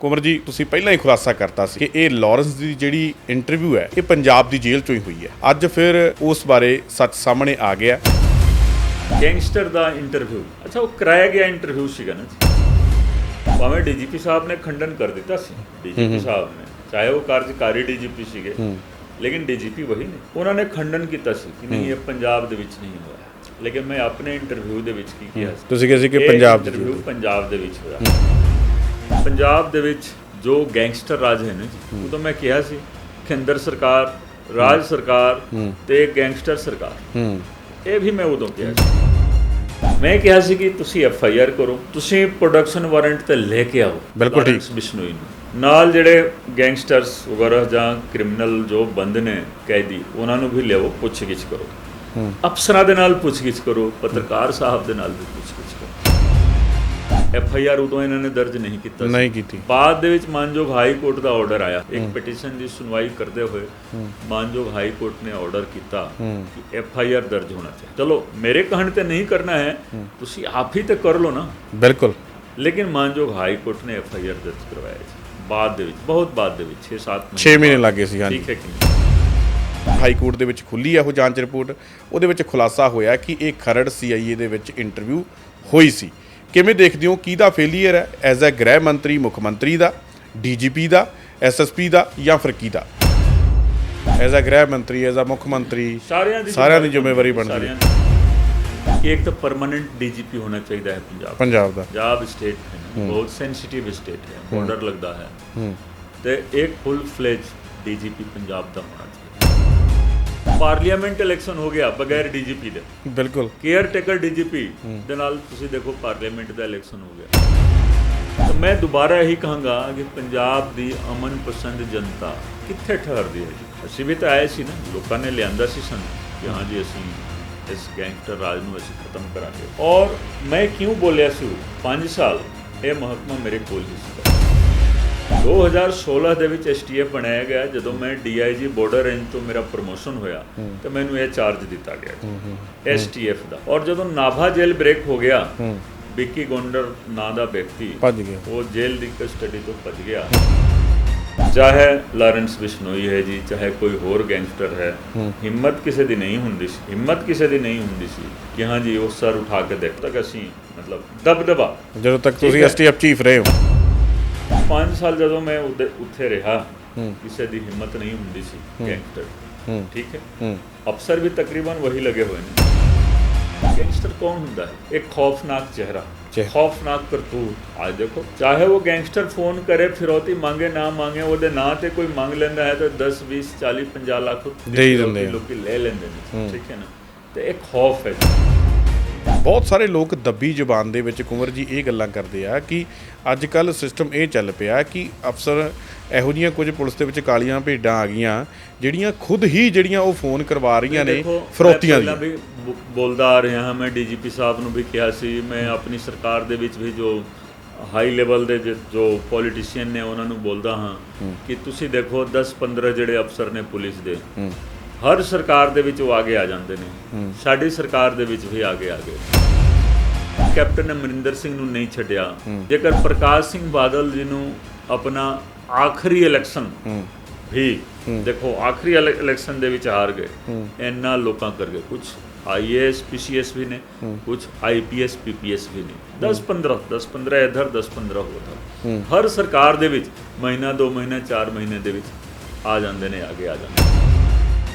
ਕੁਮਰ ਜੀ ਤੁਸੀਂ ਪਹਿਲਾਂ ਹੀ ਖੁਲਾਸਾ ਕਰਤਾ ਸੀ ਕਿ ਇਹ ਲਾਰੈਂਸ ਦੀ ਜਿਹੜੀ ਇੰਟਰਵਿਊ ਹੈ ਇਹ ਪੰਜਾਬ ਦੀ ਜੇਲ੍ਹ ਚੋਂ ਹੀ ਹੋਈ ਹੈ। ਅੱਜ ਫਿਰ ਉਸ ਬਾਰੇ ਸੱਚ ਸਾਹਮਣੇ ਆ ਗਿਆ। ਗੈਂਗਸਟਰ ਦਾ ਇੰਟਰਵਿਊ। ਅੱਛਾ ਉਹ ਕਰਾਇਆ ਗਿਆ ਇੰਟਰਵਿਊ ਸੀਗਾ ਨਾ ਜੀ। ਭਾਵੇਂ ਡੀਜੀਪੀ ਸਾਹਿਬ ਨੇ ਖੰਡਨ ਕਰ ਦਿੱਤਾ ਸੀ ਡੀਜੀਪੀ ਸਾਹਿਬ ਨੇ ਚਾਹੇ ਉਹ ਕਾਰਜਕਾਰੀ ਡੀਜੀਪੀ ਸੀਗੇ ਲੇਕਿਨ ਡੀਜੀਪੀ ਵਹੀ ਨੇ। ਉਹਨਾਂ ਨੇ ਖੰਡਨ ਕੀਤਾ ਸੀ ਕਿ ਨਹੀਂ ਇਹ ਪੰਜਾਬ ਦੇ ਵਿੱਚ ਨਹੀਂ ਹੋਇਆ। ਲੇਕਿਨ ਮੈਂ ਆਪਣੇ ਇੰਟਰਵਿਊ ਦੇ ਵਿੱਚ ਕੀ ਕਿਹਾ ਸੀ? ਤੁਸੀਂ ਕਿਹਾ ਸੀ ਕਿ ਇਹ ਪੰਜਾਬ ਦੀ ਇੰਟਰਵਿਊ ਪੰਜਾਬ ਦੇ ਵਿੱਚ ਹੋਇਆ। ਪੰਜਾਬ ਦੇ ਵਿੱਚ ਜੋ ਗੈਂਗਸਟਰ ਰਾਜ ਹੈ ਨਾ ਜੀ ਉਹ ਤਾਂ ਮੈਂ ਕਿਹਾ ਸੀ ਕੇਂਦਰ ਸਰਕਾਰ ਰਾਜ ਸਰਕਾਰ ਤੇ ਗੈਂਗਸਟਰ ਸਰਕਾਰ। ਇਹ ਵੀ ਮੈਂ ਉਦੋਂ ਕਿਹਾ ਸੀ। ਮੈਂ ਕਿਹਾ ਸੀ ਕਿ ਤੁਸੀਂ ਐਫ ਆਈ ਆਰ ਕਰੋ ਤੁਸੀਂ ਪ੍ਰੋਡਕਸ਼ਨ ਵਾਰੰਟ ਤੇ ਲੈ ਕੇ ਆਓ। ਬਿਲਕੁਲ ਠੀਕ। ਬਿਸ਼ਨੋਈ ਨੂੰ। ਨਾਲ ਜਿਹੜੇ ਗੈਂਗਸਟਰਸ ਵਗੈਰਾ ਜਾਂ ਕ੍ਰਿਮੀਨਲ ਜੋ ਬੰਦ ਨੇ ਕੈਦੀ ਉਹਨਾਂ ਨੂੰ ਵੀ ਲਿਆਓ ਪੁੱਛਗਿੱਛ ਕਰੋ। ਅਫਸਰਾਂ ਦੇ ਨਾਲ ਪੁੱਛਗਿੱਛ ਕਰੋ ਪੱਤਰਕਾਰ ਸਾਹਿਬ ਦੇ ਨਾਲ ਵੀ ਕਰੋ ਐਫ ਆਈ ਆਰ ਉਦੋਂ ਇਹਨਾਂ ਨੇ ਦਰਜ ਨਹੀਂ ਕੀਤਾ। ਨਹੀਂ ਕੀਤੀ। ਬਾਅਦ ਦੇ ਵਿੱਚ ਮਾਨਯੋਗ ਹਾਈ ਕੋਰਟ ਦਾ ਆਰਡਰ ਆਇਆ। ਇੱਕ ਪਟੀਸ਼ਨ ਦੀ ਸੁਣਵਾਈ ਕਰਦੇ ਹੋਏ ਮਾਨਯੋਗ ਹਾਈ ਕੋਰਟ ਨੇ ਆਰਡਰ ਕੀਤਾ ਕਿ ਐਫ ਆਈ ਆਰ ਦਰਜ ਹੋਣਾ ਚਾਹੀਦਾ। ਚਲੋ ਮੇਰੇ ਕਹਿਣ ਤੇ ਨਹੀਂ ਕਰਨਾ ਹੈ। ਤੁਸੀਂ ਆਪ ਹੀ ਤੇ ਕਰ ਲਓ ਨਾ। ਬਿਲਕੁਲ। ਲੇਕਿਨ ਮਾਨਯੋਗ ਹਾਈ ਕੋਰਟ ਨੇ ਐਫ ਆਈ ਆਰ ਦਰਜ ਕਰਵਾਇਆ ਬਾਅਦ ਦੇ ਵਿੱਚ ਬਹੁਤ ਬਾਅਦ ਦੇ ਵਿੱਚ 6-7 6 ਮਹੀਨੇ ਲੱਗੇ ਸੀ ਹਾਂਜੀ। ਠੀਕ ਹੈ ਕਿ ਹਾਈ ਕੋਰਟ ਦੇ ਵਿੱਚ ਖੁੱਲੀ ਆ ਉਹ ਜਾਂਚ ਰਿਪੋਰਟ। ਉਹਦੇ ਵਿੱਚ ਖੁਲਾਸਾ ਹੋਇਆ ਕਿ ਇਹ ਖਰੜ ਸੀਆਈਏ ਦੇ ਵਿੱਚ ਇੰਟਰਵਿਊ ਹੋਈ ਸੀ। ਕਿਵੇਂ ਦੇਖਦੇ ਹੋ? ਕਿਹਦਾ ਫੇਲੀਅਰ ਹੈ? ਐਜ਼ ਅ ਗ੍ਰਹਿ ਮੰਤਰੀ ਮੁੱਖ ਮੰਤਰੀ ਦਾ ਡੀਜੀਪੀ ਦਾ ਐਸਐਸਪੀ ਦਾ ਜਾਂ ਫਿਰ ਕਿਹਦਾ? ਐਜ਼ ਅ ਗ੍ਰਹਿ ਮੰਤਰੀ ਐਜ਼ ਅ ਮੁੱਖ ਮੰਤਰੀ ਸਾਰਿਆਂ ਦੀ ਸਾਰਿਆਂ ਦੀ ਜ਼ਿੰਮੇਵਾਰੀ ਬਣਦੀ ਹੈ। ਦੀ। ਕਿ ਇੱਕ ਤਾਂ ਪਰਮਨੈਂਟ ਡੀਜੀਪੀ ਹੋਣਾ ਚਾਹੀਦਾ ਹੈ ਪੰਜਾਬ ਪੰਜਾਬ ਦਾ। ਪੰਜਾਬ ਸਟੇਟ ਹੈ। ਬਹੁਤ ਸੈਂਸਿਟਿਵ ਸਟੇਟ ਹੈ। ਬਾਰਡਰ ਲੱਗਦਾ ਹੈ। ਤੇ ਇੱਕ ਫੁੱਲ ਫਲੇਜ ਡੀਜੀਪੀ ਪੰਜਾਬ ਦਾ ਹੋਣਾ ਚਾਹੀਦਾ। ਪਾਰਲੀਮੈਂਟ ਇਲੈਕਸ਼ਨ ਹੋ ਗਿਆ ਬਗੈਰ ਡੀਜੀਪੀ ਦੇ। ਬਿਲਕੁਲ। ਕੇਅਰ ਟੇਕਰ ਡੀਜੀਪੀ ਦੇ ਨਾਲ ਤੁਸੀਂ ਦੇਖੋ ਪਾਰਲੀਮੈਂਟ ਦਾ ਇਲੈਕਸ਼ਨ ਹੋ ਗਿਆ। ਤਾਂ ਮੈਂ ਦੁਬਾਰਾ ਇਹੀ ਕਹਾਂਗਾ ਕਿ ਪੰਜਾਬ ਦੀ ਅਮਨ ਪਸੰਦ ਜਨਤਾ ਕਿੱਥੇ ਠਹਿਰਦੀ ਹੈ ਜੀ? ਅਸੀਂ ਵੀ ਤਾਂ ਆਏ ਸੀ ਨਾ ਲੋਕਾਂ ਨੇ ਲਿਆਂਦਾ ਸੀ ਸਾਨੂੰ ਕਿ ਹਾਂ ਜੀ ਅਸੀਂ ਇਸ ਗੈਂਗਸਟਰ ਰਾਜ ਨੂੰ ਅਸੀਂ ਖਤਮ ਕਰਾਂਗੇ। ਔਰ ਮੈਂ ਕਿਉਂ ਬੋਲਿਆ ਸੀ 5 ਸਾਲ ਇਹ ਮਹਕਮਾ ਮੇਰੇ ਕੋਲ ਹੀ ਸੀ 2016 ਦੇ ਵਿੱਚ ਐਸਟੀਐਫ ਬਣਾਇਆ ਗਿਆ ਜਦੋਂ ਮੈਂ ਡੀਆਈਜੀ ਬਾਰਡਰ ਰੇਂਜ ਤੋਂ ਮੇਰਾ ਪ੍ਰਮੋਸ਼ਨ ਹੋਇਆ ਤਾਂ ਮੈਨੂੰ ਇਹ ਚਾਰਜ ਦਿੱਤਾ ਗਿਆ ਐਸਟੀਐਫ ਦਾ। ਔਰ ਜਦੋਂ ਨਾਭਾ ਜੇਲ੍ਹ ਬ੍ਰੇਕ ਹੋ ਗਿਆ ਵਿੱਕੀ ਗੋਂਡਰ ਨਾਂ ਦਾ ਵਿਅਕਤੀ ਭੱਜ ਗਿਆ। ਉਹ ਜੇਲ੍ਹ ਦੀ ਕਸਟਡੀ ਤੋਂ ਭੱਜ ਗਿਆ। ਚਾਹੇ ਲਾਰੈਂਸ ਬਿਸ਼ਨੋਈ ਹੈ ਜੀ ਚਾਹੇ ਕੋਈ ਹੋਰ ਗੈਂਗਸਟਰ ਹੈ ਹਿੰਮਤ ਕਿਸੇ ਦੀ ਨਹੀਂ ਹੁੰਦੀ ਸੀ ਹਿੰਮਤ ਕਿਸੇ ਦੀ ਨਹੀਂ ਹੁੰਦੀ ਸੀ ਕਿ ਹਾਂ ਜੀ ਉਹ ਸਰ ਉਠਾ ਕੇ ਦੇਖ ਤੱਕ ਅਸੀਂ ਮਤਲਬ ਦਬਦਬਾ। ਜਦੋਂ ਤੱਕ ਤੁਸੀਂ। ਐਸਟੀਐਫ ਚੀਫ ਰਹੇ ਹੋ। 5 ਸਾਲ ਜਦੋਂ ਮੈਂ ਉੱਥੇ ਰਿਹਾ ਕਿਸੇ ਦੀ ਹਿੰਮਤ ਨਹੀਂ ਹੁੰਦੀ ਸੀ ਗੈਂਗਸਟਰ ਠੀਕ ਹੈ? ਅਫਸਰ ਵੀ ਤਕਰੀਬਨ ਵਹੀ ਲੱਗੇ ਹੋਏ ਨੇ। ਗੈਂਗਸਟਰ ਕੌਣ ਹੁੰਦਾ ਹੈ? ਇੱਕ ਖੌਫਨਾਕ ਚਿਹਰਾ। ਖੌਫਨਾਕ ਕਰਤੂਤ। ਅੱਜ ਦੇਖੋ ਚਾਹੇ ਉਹ ਗੈਂਗਸਟਰ ਫੋਨ ਕਰੇ ਫਿਰੌਤੀ ਮੰਗੇ ਨਾ ਮੰਗੇ ਉਹਦੇ ਨਾਂ ਤੇ ਕੋਈ ਮੰਗ ਲੈਂਦਾ ਹੈ ਤਾਂ 10 20 40 50 ਲੱਖ ਦੀ ਹੀ ਦਿੰਦੇ ਆ। ਲੋਕੀ ਲੈ ਲੈਂਦੇ ਨੇ। ਠੀਕ ਹੈ ਨਾ? ਤੇ ਇੱਕ ਖੌਫ ਹੈ। ਜੀ। ਬਹੁਤ ਸਾਰੇ ਲੋਕ ਦੱਬੀ ਜ਼ੁਬਾਨ ਦੇ ਵਿੱਚ ਕੁੰਵਰ ਜੀ ਇਹ ਗੱਲਾਂ ਕਰਦੇ ਆ ਕਿ ਅੱਜ ਕੱਲ ਸਿਸਟਮ ਇਹ ਚੱਲ ਪਿਆ ਕਿ ਅਫਸਰ ਇਹੋ ਜੀਆਂ ਕੁਝ ਪੁਲਿਸ ਦੇ ਵਿੱਚ ਕਾਲੀਆਂ ਭੇਡਾਂ ਆ ਗਈਆਂ ਜਿਹੜੀਆਂ ਖੁਦ ਹੀ ਜਿਹੜੀਆਂ ਉਹ ਫੋਨ ਕਰਵਾ ਰਹੀਆਂ ਨੇ ਫਰੋਤੀਆਂ ਵੀ ਬ- ਬੋਲਦਾ ਆ ਰਿਹਾ ਹਾਂ ਮੈਂ ਡੀਜੀਪੀ ਸਾਹਿਬ ਨੂੰ ਵੀ ਕਿਹਾ ਸੀ ਮੈਂ ਆਪਣੀ ਸਰਕਾਰ ਦੇ ਵਿੱਚ ਵੀ ਜੋ ਹਾਈ ਲੈਵਲ ਦੇ ਜੋ ਪੋਲੀਟੀਸ਼ੀਅਨ ਨੇ ਉਹਨਾਂ ਨੂੰ ਬੋਲਦਾ ਹਾਂ ਕਿ ਤੁਸੀਂ ਦੇਖੋ 10 15 ਜਿਹੜੇ ਅਫਸਰ ਨੇ ਪੁਲਿਸ ਦੇ ਹਰ ਸਰਕਾਰ ਦੇ ਵਿੱਚ ਉਹ ਆਗੇ ਆ ਜਾਂਦੇ ਨੇ। ਸਾਡੀ ਸਰਕਾਰ ਦੇ ਵਿੱਚ ਵੀ ਆਗੇ ਆ ਗਏ। ਕੈਪਟਨ ਅਮਰਿੰਦਰ ਸਿੰਘ ਨੂੰ ਨਹੀਂ ਛੱਡਿਆ। ਜੇਕਰ ਪ੍ਰਕਾਸ਼ ਸਿੰਘ ਬਾਦਲ ਜੀ ਨੂੰ ਆਪਣਾ ਆਖਰੀ ਇਲੈਕਸ਼ਨ ਵੀ ਦੇਖੋ ਆਖਰੀ ਇਲੇ- ਇਲੈਕਸ਼ਨ ਦੇ ਵਿੱਚ ਹਾਰ ਗਏ। ਇੰਨਾ ਲੋਕਾਂ ਕਰ ਗਏ। ਕੁਝ ਆਈਏਐਸ ਪੀਸੀਐਸ ਵੀ ਨੇ ਕੁਝ ਆਈਪੀਐਸ ਪੀਪੀਐਸ ਵੀ ਨੇ। 10 15 10 15 ਇਧਰ 10 15 ਉਧਰ। ਹਰ ਸਰਕਾਰ ਦੇ ਵਿੱਚ ਮਹੀਨਾ 2 ਮਹੀਨਾ 4 ਮਹੀਨੇ ਦੇ ਵਿੱਚ ਆ ਜਾਂਦੇ ਨੇ ਅੱਗੇ ਆ ਜਾਂਦੇ ਨੇ।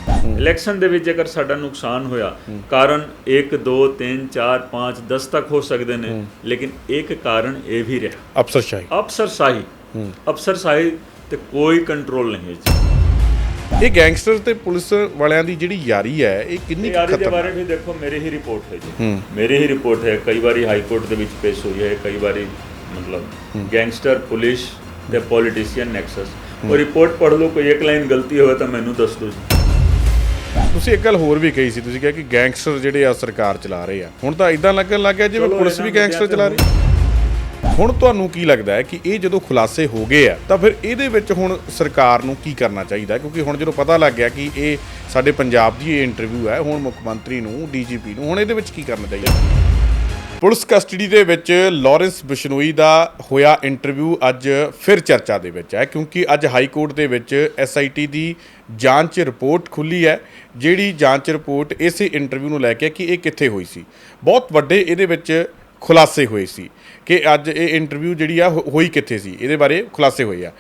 ਇਲੈਕਸ਼ਨ ਦੇ ਵਿੱਚ ਜੇਕਰ ਸਾਡਾ ਨੁਕਸਾਨ ਹੋਇਆ ਕਾਰਨ 1 2 3 4 5 10 ਤੱਕ ਹੋ ਸਕਦੇ ਨੇ ਲੇਕਿਨ ਇੱਕ ਕਾਰਨ ਇਹ ਵੀ ਰਿਹਾ। ਅਫਸਰਸ਼ਾਹੀ। ਅਫਸਰਸ਼ਾਹੀ। ਅਫਸਰਸ਼ਾਹੀ ਤੇ ਕੋਈ ਕੰਟਰੋਲ ਨਹੀਂ ਹੈ ਜੀ। ਇਹ ਗੈਂਗਸਟਰ ਤੇ ਪੁਲਿਸ ਵਾਲਿਆਂ ਦੀ ਜਿਹੜੀ ਯਾਰੀ ਹੈ ਇਹ ਕਿੰਨੀ ਕੁ ਯਾਰੀ ਦੇ ਖਤਰਨਾਕ? ਬਾਰੇ ਵੀ ਦੇਖੋ ਮੇਰੀ ਹੀ ਰਿਪੋਰਟ ਹੈ ਜੀ। ਮੇਰੀ ਹੀ ਰਿਪੋਰਟ ਹੈ ਕਈ ਵਾਰੀ ਹਾਈ ਕੋਰਟ ਦੇ ਵਿੱਚ ਪੇਸ਼ ਹੋਈ ਹੈ ਕਈ ਵਾਰੀ ਮਤਲਬ ਗੈਂਗਸਟਰ ਪੁਲਿਸ ਤੇ ਪੋਲੀਟੀਸ਼ੀਅਨ ਨੈਕਸਸ। ਉਹ ਰਿਪੋਰਟ ਪੜ੍ਹ ਲਓ ਕੋਈ ਇੱਕ ਲਾਈਨ ਗਲਤੀ ਹੋਵੇ ਤਾਂ ਮੈਨੂੰ ਦੱਸ ਦਿਓ ਜੀ। ਤੁਸੀਂ ਇੱਕ ਗੱਲ ਹੋਰ ਵੀ ਕਹੀ ਸੀ ਤੁਸੀਂ ਕਿਹਾ ਕਿ ਗੈਂਗਸਟਰ ਜਿਹੜੇ ਆ ਸਰਕਾਰ ਚਲਾ ਰਹੇ ਆ। ਹੁਣ ਤਾਂ ਇਦਾਂ ਲੱਗਣ ਲੱਗ ਗਿਆ ਜਿਵੇਂ ਪੁਲਿਸ ਵੀ ਗੈਂਗਸਟਰ ਚਲਾ ਰਹੀ। ਹੁਣ ਤੁਹਾਨੂੰ ਕੀ ਲੱਗਦਾ ਹੈ ਕਿ ਇਹ ਜਦੋਂ ਖੁਲਾਸੇ ਹੋ ਗਏ ਆ ਤਾਂ ਫਿਰ ਇਹਦੇ ਵਿੱਚ ਹੁਣ ਸਰਕਾਰ ਨੂੰ ਕੀ ਕਰਨਾ ਚਾਹੀਦਾ? ਕਿਉਂਕਿ ਹੁਣ ਜਦੋਂ ਪਤਾ ਲੱਗ ਗਿਆ ਕਿ ਇਹ ਸਾਡੇ ਪੰਜਾਬ ਦੀ ਇਹ ਇੰਟਰਵਿਊ ਹੈ ਹੁਣ ਮੁੱਖ ਮੰਤਰੀ ਨੂੰ ਡੀਜੀਪੀ ਨੂੰ ਹੁਣ ਇਹਦੇ ਵਿੱਚ ਕੀ ਕਰਨਾ ਚਾਹੀਦਾ? ਪੁਲਿਸ ਕਸਟਡੀ ਦੇ ਵਿੱਚ ਲਾਰੈਂਸ ਬਿਸ਼ਨੋਈ ਦਾ ਹੋਇਆ ਇੰਟਰਵਿਊ ਅੱਜ ਫਿਰ ਚਰਚਾ ਦੇ ਵਿੱਚ ਹੈ, ਕਿਉਂਕਿ ਅੱਜ ਹਾਈ ਕੋਰਟ ਦੇ ਵਿੱਚ ਐਸਆਈਟੀ ਦੀ ਜਾਂਚ ਰਿਪੋਰਟ ਖੁੱਲੀ ਹੈ, ਜਿਹੜੀ ਜਾਂਚ ਰਿਪੋਰਟ ਇਸੇ ਇੰਟਰਵਿਊ ਨੂੰ ਲੈ ਕੇ ਕਿ ਇਹ ਕਿੱਥੇ ਹੋਈ ਸੀ। ਬਹੁਤ ਵੱਡੇ ਇਹਦੇ ਵਿੱਚ ਖੁਲਾਸੇ ਹੋਏ ਸੀ ਕਿ ਅੱਜ ਇਹ ਇੰਟਰਵਿਊ ਜਿਹੜੀ ਆ, ਹੋ- ਹੋਈ ਕਿੱਥੇ ਸੀ, ਇਹਦੇ ਬਾਰੇ ਖੁਲਾਸੇ ਹੋਏ ਆ।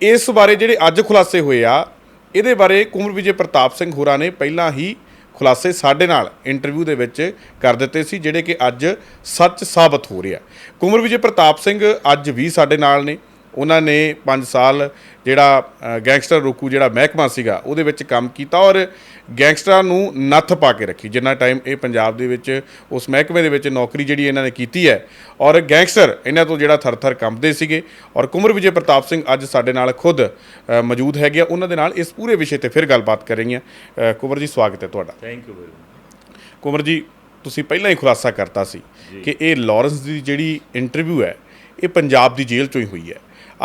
ਇਸ ਬਾਰੇ ਜਿਹੜੇ ਅੱਜ ਖੁਲਾਸੇ ਹੋਏ ਆ, ਇਹਦੇ ਬਾਰੇ ਕੁਮਰ ਵਿਜੇ ਪ੍ਰਤਾਪ ਸਿੰਘ ਹੋਰਾਂ ਨੇ ਪਹਿਲਾਂ ਹੀ ਖੁਲਾਸੇ ਸਾਡੇ ਨਾਲ ਇੰਟਰਵਿਊ ਦੇ ਵਿੱਚ ਕਰ ਦਿੱਤੇ ਸੀ, ਜਿਹੜੇ ਕਿ ਅੱਜ ਸੱਚ ਸਾਬਤ ਹੋ ਰਿਹਾ। ਕੁਮਰ ਵਿਜੇ ਪ੍ਰਤਾਪ ਸਿੰਘ ਅੱਜ ਵੀ ਸਾਡੇ ਨਾਲ ਨੇ। ਉਹਨਾਂ ਨੇ 5 ਸਾਲ ਜਿਹੜਾ ਗੈਂਗਸਟਰ ਰੋਕੂ ਜਿਹੜਾ ਮਹਿਕਮਾ ਸੀਗਾ, ਉਹਦੇ ਵਿੱਚ ਕੰਮ ਕੀਤਾ ਔਰ ਗੈਂਗਸਟਰਾਂ ਨੂੰ ਨੱਥ ਪਾ ਕੇ ਰੱਖੀ। ਜਿੰਨਾ ਟਾਈਮ ਇਹ ਪੰਜਾਬ ਦੇ ਵਿੱਚ ਉਸ ਮਹਿਕਮੇ ਦੇ ਵਿੱਚ ਨੌਕਰੀ ਜਿਹੜੀ ਇਹਨਾਂ ਨੇ ਕੀਤੀ ਹੈ। ਔਰ ਗੈਂਗਸਟਰ ਇਹਨਾਂ ਤੋਂ ਜਿਹੜਾ ਥਰ-ਥਰ ਕੰਬਦੇ ਸੀਗੇ। ਔਰ ਕੁਮਰ ਵਿਜੇ ਪ੍ਰਤਾਪ ਸਿੰਘ ਅੱਜ ਸਾਡੇ ਨਾਲ ਖੁਦ ਮੌਜੂਦ ਹੈਗੇ ਆ। ਉਹਨਾਂ ਦੇ ਨਾਲ ਇਸ ਪੂਰੇ ਵਿਸ਼ੇ ਤੇ ਫਿਰ ਗੱਲਬਾਤ ਕਰਾਂਗੇ ਅ, ਕੁਮਰ ਜੀ ਸਵਾਗਤ ਹੈ ਤੁਹਾਡਾ। Thank you very much Kumar ji ਤੁਸੀਂ ਪਹਿਲਾਂ ਹੀ ਖੁਲਾਸਾ ਕਰਤਾ ਸੀ ਕਿ ਇਹ ਲਾਰੈਂਸ ਦੀ ਜਿਹੜੀ ਇੰਟਰਵਿਊ ਹੈ ਇਹ ਪੰਜਾਬ ਦੀ ਜੇਲ੍ਹ ਚੋਂ ਹੀ ਹੋਈ ਹੈ।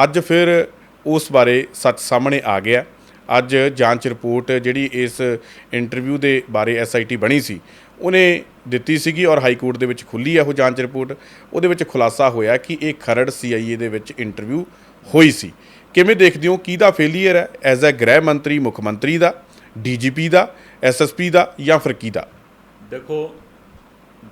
ਅੱਜ ਫਿਰ ਉਸ ਬਾਰੇ ਸੱਚ ਸਾਹਮਣੇ ਆ ਗਿਆ। ਅੱਜ ਜਾਂਚ ਰਿਪੋਰਟ ਜਿਹੜੀ ਇਸ ਇੰਟਰਵਿਊ ਦੇ ਬਾਰੇ ਐਸਆਈਟੀ ਬਣੀ ਸੀ ਉਹਨੇ ਦਿੱਤੀ ਸੀਗੀ ਔਰ ਹਾਈ ਕੋਰਟ ਦੇ ਵਿੱਚ ਖੁੱਲੀ ਹੈ ਉਹ ਜਾਂਚ ਰਿਪੋਰਟ। ਉਹਦੇ ਵਿੱਚ ਖੁਲਾਸਾ ਹੋਇਆ ਕਿ ਇਹ ਖਰੜ ਸੀਆਈਏ ਦੇ ਵਿੱਚ ਇੰਟਰਵਿਊ ਹੋਈ ਸੀ। ਕਿਵੇਂ ਦੇਖਦੇ ਹੋ ਕਿਹਦਾ ਫੇਲੀਅਰ ਹੈ? ਐਜ਼ ਅ ਗ੍ਰਹਿ ਮੰਤਰੀ ਮੁੱਖ ਮੰਤਰੀ ਦਾ ਡੀਜੀਪੀ ਦਾ ਐਸਐਸਪੀ ਦਾ ਜਾਂ ਫਿਰ ਕੀ ਦਾ ਦੇਖੋ